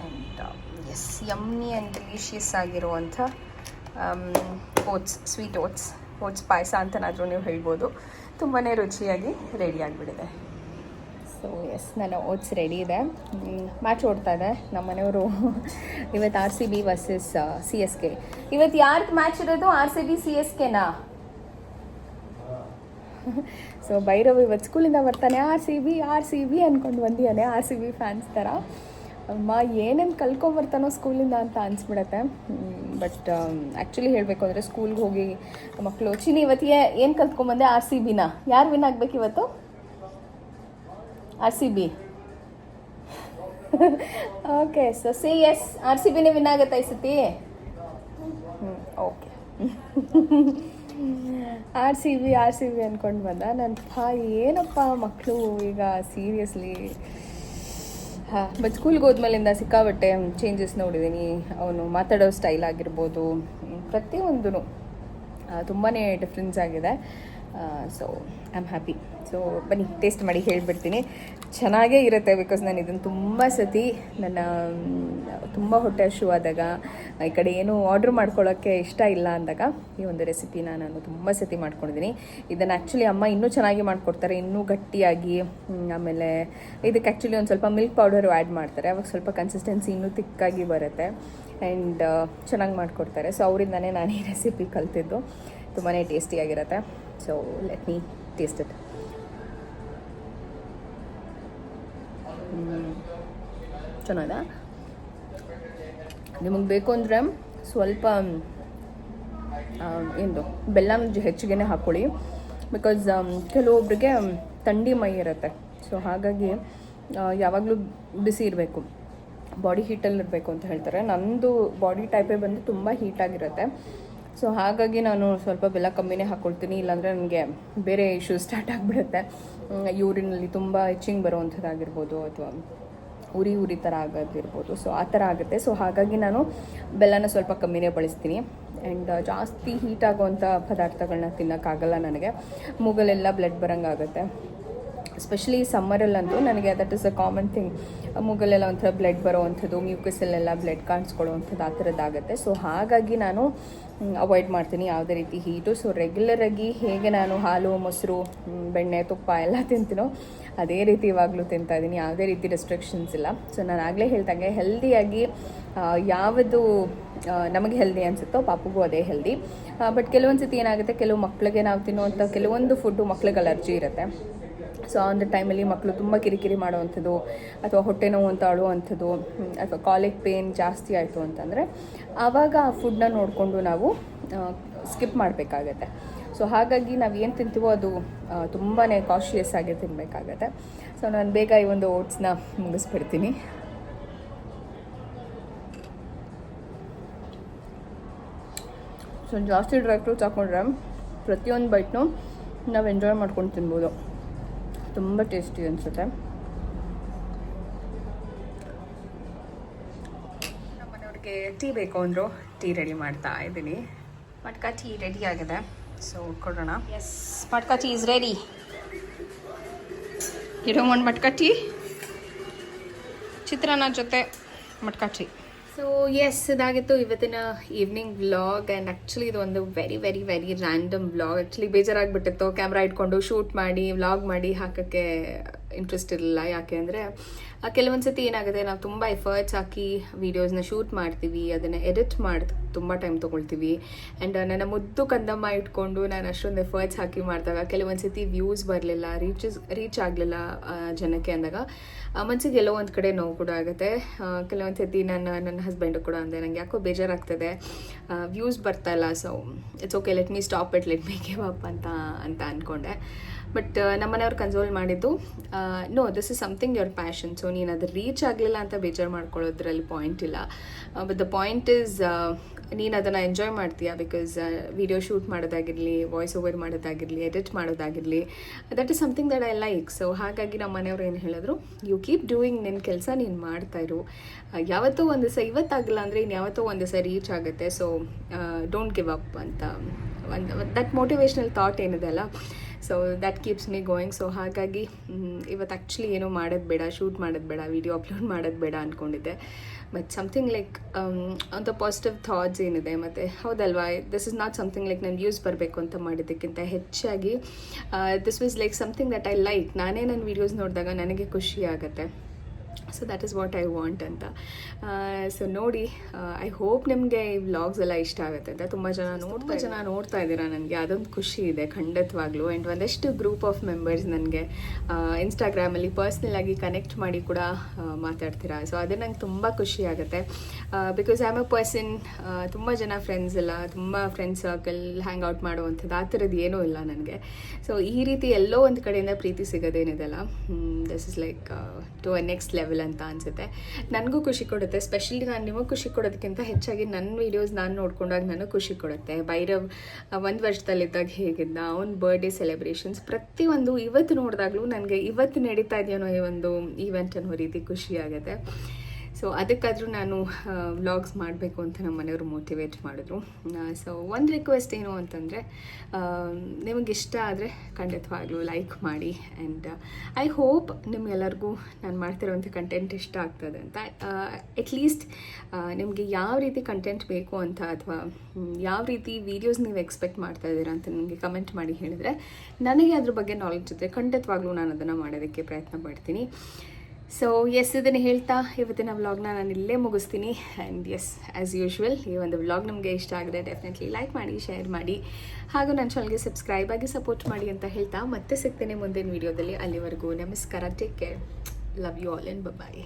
and yes yummy and delicious ಆಗಿರುವಂಥ ಓಟ್ಸ್ ಸ್ವೀಟ್ ಓಟ್ಸ್ ಓಟ್ಸ್ ಪಾಯಸ ಅಂತನಾದರೂ ನೀವು ಹೇಳ್ಬೋದು. ತುಂಬಾ ರುಚಿಯಾಗಿ ರೆಡಿ ಆಗಿಬಿಟ್ಟಿದೆ. ಸೊ ಎಸ್ ನನ್ನ ಓಟ್ಸ್ ರೆಡಿ ಇದೆ. ಮ್ಯಾಚ್ ಓಡ್ತಾ ಇದೆ. ನಮ್ಮ ಮನೆಯವರು <laughs> ಇವತ್ತು R C B versus C S K ಇವತ್ತು ಯಾರ್ದು ಮ್ಯಾಚ್ ಇರೋದು? R C B C S ಕೆನಾ so Bhairav ಇವತ್ತು ಸ್ಕೂಲಿಂದ ಬರ್ತಾನೆ. R C B R C B ಅಂದ್ಕೊಂಡು ಬಂದಿದ್ದಾನೆ. ಆರ್ ಸಿ ಬಿ ಫ್ಯಾನ್ಸ್ ಥರ ಅಮ್ಮ, ಏನೇನು ಕಲ್ಕೊಂಬರ್ತಾನೋ ಸ್ಕೂಲಿಂದ ಅಂತ ಅನಿಸ್ಬಿಡತ್ತೆ. ಬಟ್ ಆ್ಯಕ್ಚುಲಿ ಹೇಳಬೇಕು ಅಂದರೆ ಸ್ಕೂಲ್ಗೆ ಹೋಗಿ ಮಕ್ಕಳು ಚಿನಿ ಇವತ್ತಿಗೆ ಏನು ಕಲ್ತ್ಕೊಂಬಂದೆ ಆರ್ ಸಿ ಬಿನ ಯಾರು ವಿನ್ ಆಗ್ಬೇಕು ಇವತ್ತು? R C B okay so C S R C ಬಿನೇ win ಆಗುತ್ತೆ ಈ ಸತಿ? ಹ್ಞೂ okay R C B R C B ಅಂದ್ಕೊಂಡು ಬಂದ. ನನ್ನ ಏನಪ್ಪ ಮಕ್ಕಳು ಈಗ ಸೀರಿಯಸ್ಲಿ ಹಾಂ ಬಟ್ ಸ್ಕೂಲ್ಗೆ ಹೋದ್ಮೇಲಿಂದ ಸಿಕ್ಕಾಬಟ್ಟೆ ಚೇಂಜಸ್ ನೋಡಿದ್ದೀನಿ ಅವನು ಮಾತಾಡೋ ಸ್ಟೈಲ್ ಆಗಿರ್ಬೋದು ಪ್ರತಿಯೊಂದೂ ತುಂಬಾ ಡಿಫ್ರೆನ್ಸ್ ಆಗಿದೆ. So I am happy so ಬನ್ನಿ ಟೇಸ್ಟ್ ಮಾಡಿ ಹೇಳಿಬಿಡ್ತೀನಿ. ಚೆನ್ನಾಗೇ ಇರುತ್ತೆ ಬಿಕಾಸ್ ನಾನು ಇದನ್ನು ತುಂಬ ಸತಿ ನನ್ನ ತುಂಬ ಹೊಟ್ಟೆ ಹಶುವಾದಾಗ ಈ ಕಡೆ ಏನು ಆರ್ಡ್ರ್ ಮಾಡ್ಕೊಳ್ಳೋಕ್ಕೆ ಇಷ್ಟ ಇಲ್ಲ ಅಂದಾಗ ಈ ಒಂದು ರೆಸಿಪಿನ ನಾನು ತುಂಬ ಸತಿ ಮಾಡ್ಕೊಂಡಿದ್ದೀನಿ ಇದನ್ನು ಆ್ಯಕ್ಚುಲಿ ಅಮ್ಮ ಇನ್ನೂ ಚೆನ್ನಾಗಿ ಮಾಡಿಕೊಡ್ತಾರೆ, ಇನ್ನೂ ಗಟ್ಟಿಯಾಗಿ ಆಮೇಲೆ ಇದಕ್ಕೆ ಆ್ಯಕ್ಚುಲಿ ಒಂದು ಸ್ವಲ್ಪ ಮಿಲ್ಕ್ ಪೌಡರು ಆ್ಯಡ್ ಮಾಡ್ತಾರೆ. ಅವಾಗ ಸ್ವಲ್ಪ ಕನ್ಸಿಸ್ಟೆನ್ಸಿ ಇನ್ನೂ ತಿಕ್ಕಾಗಿ ಬರುತ್ತೆ. ಆ್ಯಂಡ್ ಚೆನ್ನಾಗಿ ಮಾಡಿಕೊಡ್ತಾರೆ. ಸೊ ಅವರಿಂದನೇ ನಾನು ಈ ರೆಸಿಪಿ ಕಲ್ತಿದ್ದು. ತುಂಬಾ ಟೇಸ್ಟಿಯಾಗಿರುತ್ತೆ so let me taste it ಚೆನ್ನಾಗಿದೆ? ನಿಮಗೆ ಬೇಕು ಅಂದರೆ ಸ್ವಲ್ಪ ಏನು ಬೆಲ್ಲ ಹೆಚ್ಚಿಗೆ ಹಾಕ್ಕೊಳ್ಳಿ ಬಿಕಾಸ್ ಕೆಲವೊಬ್ರಿಗೆ ಥಂಡಿ ಮೈ ಇರುತ್ತೆ. ಸೊ ಹಾಗಾಗಿ ಯಾವಾಗಲೂ ಬಿಸಿ ಇರಬೇಕು. ಬಾಡಿ ಹೀಟಲ್ಲಿ ಇರಬೇಕು ಅಂತ ಹೇಳ್ತಾರೆ. ನಂದು ಬಾಡಿ ಟೈಪೇ ಬಂದು ತುಂಬ ಹೀಟಾಗಿರುತ್ತೆ ಸೊ ಹಾಗಾಗಿ ನಾನು ಸ್ವಲ್ಪ ಬೆಲ್ಲ ಕಮ್ಮಿನೇ ಹಾಕ್ಕೊಳ್ತೀನಿ ಇಲ್ಲಾಂದರೆ ನನಗೆ ಬೇರೆ ಇಶ್ಯೂಸ್ ಸ್ಟಾರ್ಟ್ ಆಗಿಬಿಡುತ್ತೆ. ಯೂರಿನಲ್ಲಿ ತುಂಬ ಇಚ್ಚಿಂಗ್ ಬರುವಂಥದ್ದಾಗಿರ್ಬೋದು ಅಥವಾ ಉರಿ ಉರಿ ಥರ ಆಗೋದಿರ್ಬೋದು. ಸೊ ಆ ಥರ ಆಗುತ್ತೆ. ಸೊ ಹಾಗಾಗಿ ನಾನು ಬೆಲ್ಲನ ಸ್ವಲ್ಪ ಕಮ್ಮಿನೇ ಬಳಸ್ತೀನಿ. ಆ್ಯಂಡ್ ಜಾಸ್ತಿ ಹೀಟ್ ಆಗುವಂಥ ಪದಾರ್ಥಗಳನ್ನ ತಿನ್ನೋಕ್ಕಾಗಲ್ಲ ನನಗೆ. ಮೂಗಲೆಲ್ಲ ಬ್ಲಡ್ ಬರೋಂಗಾಗುತ್ತೆ. ಎಸ್ಪೆಷಲಿ ಸಮ್ಮರಲ್ಲಂತೂ ನನಗೆ that is a common thing ಮೂಗಲೆಲ್ಲ ಒಂಥರ ಬ್ಲಡ್ ಬರೋವಂಥದ್ದು ಮ್ಯೂಕಸಲ್ಲೆಲ್ಲ ಬ್ಲಡ್ ಕಾಣಿಸ್ಕೊಳ್ಳೋವಂಥದ್ದು ಆ ಥರದ್ದಾಗುತ್ತೆ ಸೊ ಹಾಗಾಗಿ ನಾನು ಅವಾಯ್ಡ್ ಮಾಡ್ತೀನಿ ಯಾವುದೇ ರೀತಿ ಹೀಟು ಸೊ ರೆಗ್ಯುಲರಾಗಿ ಹೇಗೆ ನಾನು ಹಾಲು, ಮೊಸರು ಬೆಣ್ಣೆ, ತುಪ್ಪ ಎಲ್ಲ ತಿಂತೀನೋ ಅದೇ ರೀತಿ ಇವಾಗಲೂ ತಿಂತಾ ಇದ್ದೀನಿ. ಯಾವುದೇ ರೀತಿ ರೆಸ್ಟ್ರಿಕ್ಷನ್ಸ್ ಇಲ್ಲ. ಸೊ ನಾನು ಆಗಲೇ ಹೇಳ್ದಂಗೆ ಹೆಲ್ದಿಯಾಗಿ ಯಾವುದು ನಮಗೆ ಹೆಲ್ದಿ ಅನಿಸುತ್ತೋ ಪಾಪಗೂ ಅದೇ ಹೆಲ್ದಿ ಬಟ್ ಕೆಲವೊಂದು ಸತಿ ಏನಾಗುತ್ತೆ, ಕೆಲವು ಮಕ್ಕಳಿಗೆ ನಾವು ತಿನ್ನುವಂಥ, ಕೆಲವೊಂದು ಫುಡ್ಡು ಮಕ್ಳಿಗೆ ಅಲರ್ಜಿ ಇರುತ್ತೆ. ಸೊ ಆ ಒಂದು ಟೈಮಲ್ಲಿ ಮಕ್ಕಳು ತುಂಬ ಕಿರಿಕಿರಿ ಮಾಡುವಂಥದ್ದು, ಅಥವಾ ಹೊಟ್ಟೆ ನೋವು ಅಂತ ಅಳುವಂಥದ್ದು ಅಥವಾ ಕಾಲಿಕ್ ಪೇನ್ ಜಾಸ್ತಿ ಆಯಿತು ಅಂತಂದರೆ, ಆವಾಗ ಆ ಫುಡ್ನ ನೋಡಿಕೊಂಡು ನಾವು ಸ್ಕಿಪ್ ಮಾಡಬೇಕಾಗತ್ತೆ. ಸೊ ಹಾಗಾಗಿ ನಾವು ಏನು ತಿಂತೀವೋ ಅದು ತುಂಬಾ ಕಾಶಿಯಸ್ ಆಗಿ ತಿನ್ನಬೇಕಾಗತ್ತೆ ಸೊ ನಾನು ಬೇಗ ಈ ಒಂದು ಓಟ್ಸ್ನ ಮುಗಿಸ್ಬಿಡ್ತೀನಿ. ಸೊ ಜಾಸ್ತಿ ಡ್ರೈ ಫ್ರೂಟ್ಸ್ ಹಾಕೊಂಡ್ರೆ ಪ್ರತಿಯೊಂದು ಬೈಟ್ನು ನಾವು ಎಂಜಾಯ್ ಮಾಡ್ಕೊಂಡು ತಿನ್ಬೋದು. ತುಂಬ ಟೇಸ್ಟಿ ಅನಿಸುತ್ತೆ. ನಮ್ಮ ಟೀ ಬೇಕು ಅಂದರು ಟೀ ರೆಡಿ ಮಾಡ್ತಾ ಇದ್ದೀನಿ. ಮಟ್ಕ ಟೀ ರೆಡಿ ಆಗಿದೆ. ಸೊ ಕೊಡೋಣ. Yes matka tea is ready ಇಡೋ ಒಂದು ಮಟ್ಕ ಟೀ. ಚಿತ್ರಾನ್ನ ಜೊತೆ ಮಟ್ಕ ಟೀ. ಸೊ ಎಸ್ ಇದಾಗಿತ್ತು ಇವತ್ತಿನ ಈವ್ನಿಂಗ್ ವ್ಲಾಗ್ ಆ್ಯಂಡ್ ಆ್ಯಕ್ಚುಲಿ ಒಂದು very very very random vlog actually ಬೇಜಾರಾಗಿಬಿಟ್ಟಿತ್ತು camera ಇಟ್ಕೊಂಡು ಶೂಟ್ ಮಾಡಿ ವ್ಲಾಗ್ ಮಾಡಿ ಹಾಕೋಕ್ಕೆ ಇಂಟ್ರೆಸ್ಟ್ ಇರಲಿಲ್ಲ. ಯಾಕೆ ಅಂದರೆ ಕೆಲವೊಂದು ಸತಿ ಏನಾಗುತ್ತೆ, ನಾವು ತುಂಬ ಎಫರ್ಟ್ಸ್ ಹಾಕಿ ವೀಡಿಯೋಸ್ನ ಶೂಟ್ ಮಾಡ್ತೀವಿ, ಅದನ್ನು ಎಡಿಟ್ ಮಾಡಿ ತುಂಬ ಟೈಮ್ ತೊಗೊಳ್ತೀವಿ. ಆ್ಯಂಡ್ ನನ್ನ ಮುದ್ದು ಕಂದಮ್ಮ ಇಟ್ಕೊಂಡು ನಾನು ಅಷ್ಟೊಂದು ಎಫರ್ಟ್ಸ್ ಹಾಕಿ ಮಾಡಿದಾಗ, ಕೆಲವೊಂದು ಸತಿ ವ್ಯೂಸ್ ಬರಲಿಲ್ಲ ರೀಚಸ್ ರೀಚ್ ಆಗಲಿಲ್ಲ ಜನಕ್ಕೆ ಅಂದಾಗ ಮನಸ್ಸಿಗೆ ಎಲ್ಲೋ ಒಂದು ಕಡೆ ನೋವು ಕೂಡ ಆಗುತ್ತೆ. ಕೆಲವೊಂದು ಸತಿ ನನ್ನ ನನ್ನ ಹಸ್ಬೆಂಡು ಕೂಡ ಅಂದೆ ನನಗೆ ಯಾಕೋ ಬೇಜಾರಾಗ್ತದೆ ವ್ಯೂಸ್ ಬರ್ತಾ ಇಲ್ಲ so it's okay let me stop it let me give up ಅಂತ ಅಂತ ಅಂದ್ಕೊಂಡೆ ಬಟ್ ನಮ್ಮನೆಯವ್ರು ಕನ್ಸೋಲ್ ಮಾಡಿದ್ದು no this is something your passion so ನೀನು ಅದು ರೀಚ್ ಆಗಲಿಲ್ಲ ಅಂತ ಬೇಜಾರು ಮಾಡ್ಕೊಳ್ಳೋದ್ರಲ್ಲಿ ಪಾಯಿಂಟ್ ಇಲ್ಲ. ಬಟ್ ದ ಪಾಯಿಂಟ್ ಇಸ್ ನೀನು ಅದನ್ನು ಎಂಜಾಯ್ ಮಾಡ್ತೀಯಾ? ಬಿಕಾಸ್ ವಿಡಿಯೋ ಶೂಟ್ ಮಾಡೋದಾಗಿರಲಿ ವಾಯ್ಸ್ ಓವರ್ ಮಾಡೋದಾಗಿರಲಿ edit ಮಾಡೋದಾಗಿರಲಿ that is something that I like so ಹಾಗಾಗಿ ನಮ್ಮ ಮನೆಯವ್ರು ಏನು ಹೇಳಿದ್ರು ಯು ಕೀಪ್ ಡೂಯಿಂಗ್ ನಿನ್ನ ಕೆಲಸ ನೀನು ಮಾಡ್ತಾ ಇರು. ಆ, ಯಾವತ್ತೋ ಒಂದು ದಿವಸ ಇವತ್ತಾಗಲ್ಲ ಅಂದರೆ ಇನ್ನು ಯಾವತ್ತೋ ಒಂದು ದಿವಸ ರೀಚ್ ಆಗುತ್ತೆ. ಸೊ ಡೋಂಟ್ ಗಿವ್ ಅಪ್ ಅಂತ. ಒಂದು ದಟ್ ಮೋಟಿವೇಶ್ನಲ್ ಥಾಟ್ ಏನಿದೆ ಅಲ್ಲ so that keeps me going so ಹಾಗಾಗಿ ಇವತ್ತು ಆ್ಯಕ್ಚುಲಿ ಏನೂ ಮಾಡೋದು ಬೇಡ ಶೂಟ್ ಮಾಡೋದು ಬೇಡ ವಿಡಿಯೋ ಅಪ್ಲೋಡ್ ಮಾಡೋದು ಬೇಡ ಅಂದ್ಕೊಂಡಿದ್ದೆ ಬಟ್ ಸಮಥಿಂಗ್ ಲೈಕ್ ಅಂತ ಪಾಸಿಟಿವ್ ಥಾಟ್ಸ್ ಏನಿದೆ, ಮತ್ತು ಹೌದಲ್ವಾ this is not something like ನಾನು ವ್ಯೂಸ್ ಬರಬೇಕು ಅಂತ ಮಾಡಿದ್ದಕ್ಕಿಂತ ಹೆಚ್ಚಾಗಿ this was like something that I like ನಾನೇ ನನ್ನ ವೀಡಿಯೋಸ್ ನೋಡಿದಾಗ ನನಗೆ ಖುಷಿ ಆಗುತ್ತೆ. So that is what I want ಅಂತ. ಸೊ ನೋಡಿ ಐ ಹೋಪ್ ನಿಮಗೆ ಈ ವ್ಲಾಗ್ಸ್ ಎಲ್ಲ ಇಷ್ಟ ಆಗುತ್ತೆ ಅಂತ. ತುಂಬ ಜನ ನೋಡ್ತಾ ಜನ ನೋಡ್ತಾ ಇದ್ದೀರಾ ನನಗೆ. ಅದೊಂದು ಖುಷಿ ಇದೆ ಖಂಡಿತವಾಗ್ಲೂ. ಆ್ಯಂಡ್ ಒಂದಷ್ಟು ಗ್ರೂಪ್ ಆಫ್ ಮೆಂಬರ್ಸ್ ನನಗೆ ಇನ್ಸ್ಟಾಗ್ರಾಮಲ್ಲಿ ಪರ್ಸ್ನಲ್ ಆಗಿ ಕನೆಕ್ಟ್ ಮಾಡಿ ಕೂಡ ಮಾತಾಡ್ತೀರಾ. ಸೊ ಅದೇ ನಂಗೆ ತುಂಬ ಖುಷಿ ಆಗುತ್ತೆ. Because I am a person ತುಂಬ ಜನ ಫ್ರೆಂಡ್ಸ್ ಎಲ್ಲ ತುಂಬ ಫ್ರೆಂಡ್ಸ್ ಸರ್ಕಲ್ ಹ್ಯಾಂಗ್ ಔಟ್ ಮಾಡುವಂಥದ್ದು ಆ ಥರದ್ದು ಏನೂ ಇಲ್ಲ ನನಗೆ. ಸೊ ಈ ರೀತಿ ಎಲ್ಲೋ ಒಂದು ಕಡೆಯಿಂದ ಪ್ರೀತಿ ಸಿಗೋದೇನಿದೆಲ್ಲ this is like to a next level ಅಂತ ಅನಿಸುತ್ತೆ. ನನಗೂ ಖುಷಿ ಕೊಡುತ್ತೆ. ಸ್ಪೆಷಲಿ ನಾನು ನಿಮಗೂ ಖುಷಿ ಕೊಡೋದಕ್ಕಿಂತ ಹೆಚ್ಚಾಗಿ ನನ್ನ ವೀಡಿಯೋಸ್ ನಾನು ನೋಡ್ಕೊಂಡಾಗ ನನಗೆ ಖುಷಿ ಕೊಡುತ್ತೆ. ಭೈರವ್ ಒಂದು ವರ್ಷದಲ್ಲಿದ್ದಾಗ ಹೇಗಿದ್ದ ಅವ್ನ ಬರ್ಡೇ ಸೆಲೆಬ್ರೇಷನ್ಸ್ ಪ್ರತಿಯೊಂದು ಇವತ್ತು ನೋಡಿದಾಗಲೂ ನನಗೆ ಇವತ್ತು ನಡೀತಾ ಇದೆಯೋ ಈ ಒಂದು ಈವೆಂಟ್ ಅನ್ನೋ ರೀತಿ ಖುಷಿ ಆಗುತ್ತೆ. ಸೊ ಅದಕ್ಕಾದರೂ ನಾನು ವ್ಲಾಗ್ಸ್ ಮಾಡಬೇಕು ಅಂತ ನಮ್ಮ ಮನೆಯವರು ಮೋಟಿವೇಟ್ ಮಾಡಿದ್ರು. ಸೊ ಒಂದು ರಿಕ್ವೆಸ್ಟ್ ಏನು ಅಂತಂದರೆ ನಿಮಗೆ ಇಷ್ಟ ಆದರೆ ಖಂಡಿತವಾಗ್ಲೂ ಲೈಕ್ ಮಾಡಿ ಆ್ಯಂಡ್ ಐ ಹೋಪ್ ನಿಮಗೆಲ್ಲರಿಗೂ ನಾನು ಮಾಡ್ತಿರೋವಂಥ ಕಂಟೆಂಟ್ ಇಷ್ಟ ಆಗ್ತದೆ ಅಂತ. ಅಟ್ಲೀಸ್ಟ್ ನಿಮಗೆ ಯಾವ ರೀತಿ ಕಂಟೆಂಟ್ ಬೇಕು ಅಂತ ಅಥವಾ ಯಾವ ರೀತಿ ವೀಡಿಯೋಸ್ ನೀವು ಎಕ್ಸ್ಪೆಕ್ಟ್ ಮಾಡ್ತಾ ಇದ್ದೀರಾ ಅಂತ ನನಗೆ ಕಮೆಂಟ್ ಮಾಡಿ ಹೇಳಿದರೆ, ನನಗೆ ಅದ್ರ ಬಗ್ಗೆ ನಾಲೆಡ್ಜ್ ಇದ್ದರೆ ಖಂಡಿತವಾಗ್ಲೂ ನಾನು ಅದನ್ನು ಮಾಡೋದಕ್ಕೆ ಪ್ರಯತ್ನ ಪಡ್ತೀನಿ. ಸೊ ಎಸ್ ಇದನ್ನು ಹೇಳ್ತಾ ಇವತ್ತಿನ ವ್ಲಾಗ್ನ ನಾನು ಇಲ್ಲೇ ಮುಗಿಸ್ತೀನಿ. ಆ್ಯಂಡ್ ಎಸ್ ಆ್ಯಸ್ ಯೂಶ್ವಲ್ ಈ ಒಂದು ವ್ಲಾಗ್ ನಮಗೆ ಇಷ್ಟ ಆಗಿದೆ ಡೆಫಿನೆಟ್ಲಿ ಲೈಕ್ ಮಾಡಿ ಶೇರ್ ಮಾಡಿ. ಹಾಗೂ ನನ್ನ ಚಾನಲ್ಗೆ ಸಬ್ಸ್ಕ್ರೈಬ್ ಆಗಿ ಸಪೋರ್ಟ್ ಮಾಡಿ ಅಂತ ಹೇಳ್ತಾ ಮತ್ತೆ ಸಿಗ್ತೇನೆ ಮುಂದಿನ ವೀಡಿಯೋದಲ್ಲಿ ಅಲ್ಲಿವರೆಗೂ ನಮಸ್ಕಾರ take care love you all and bye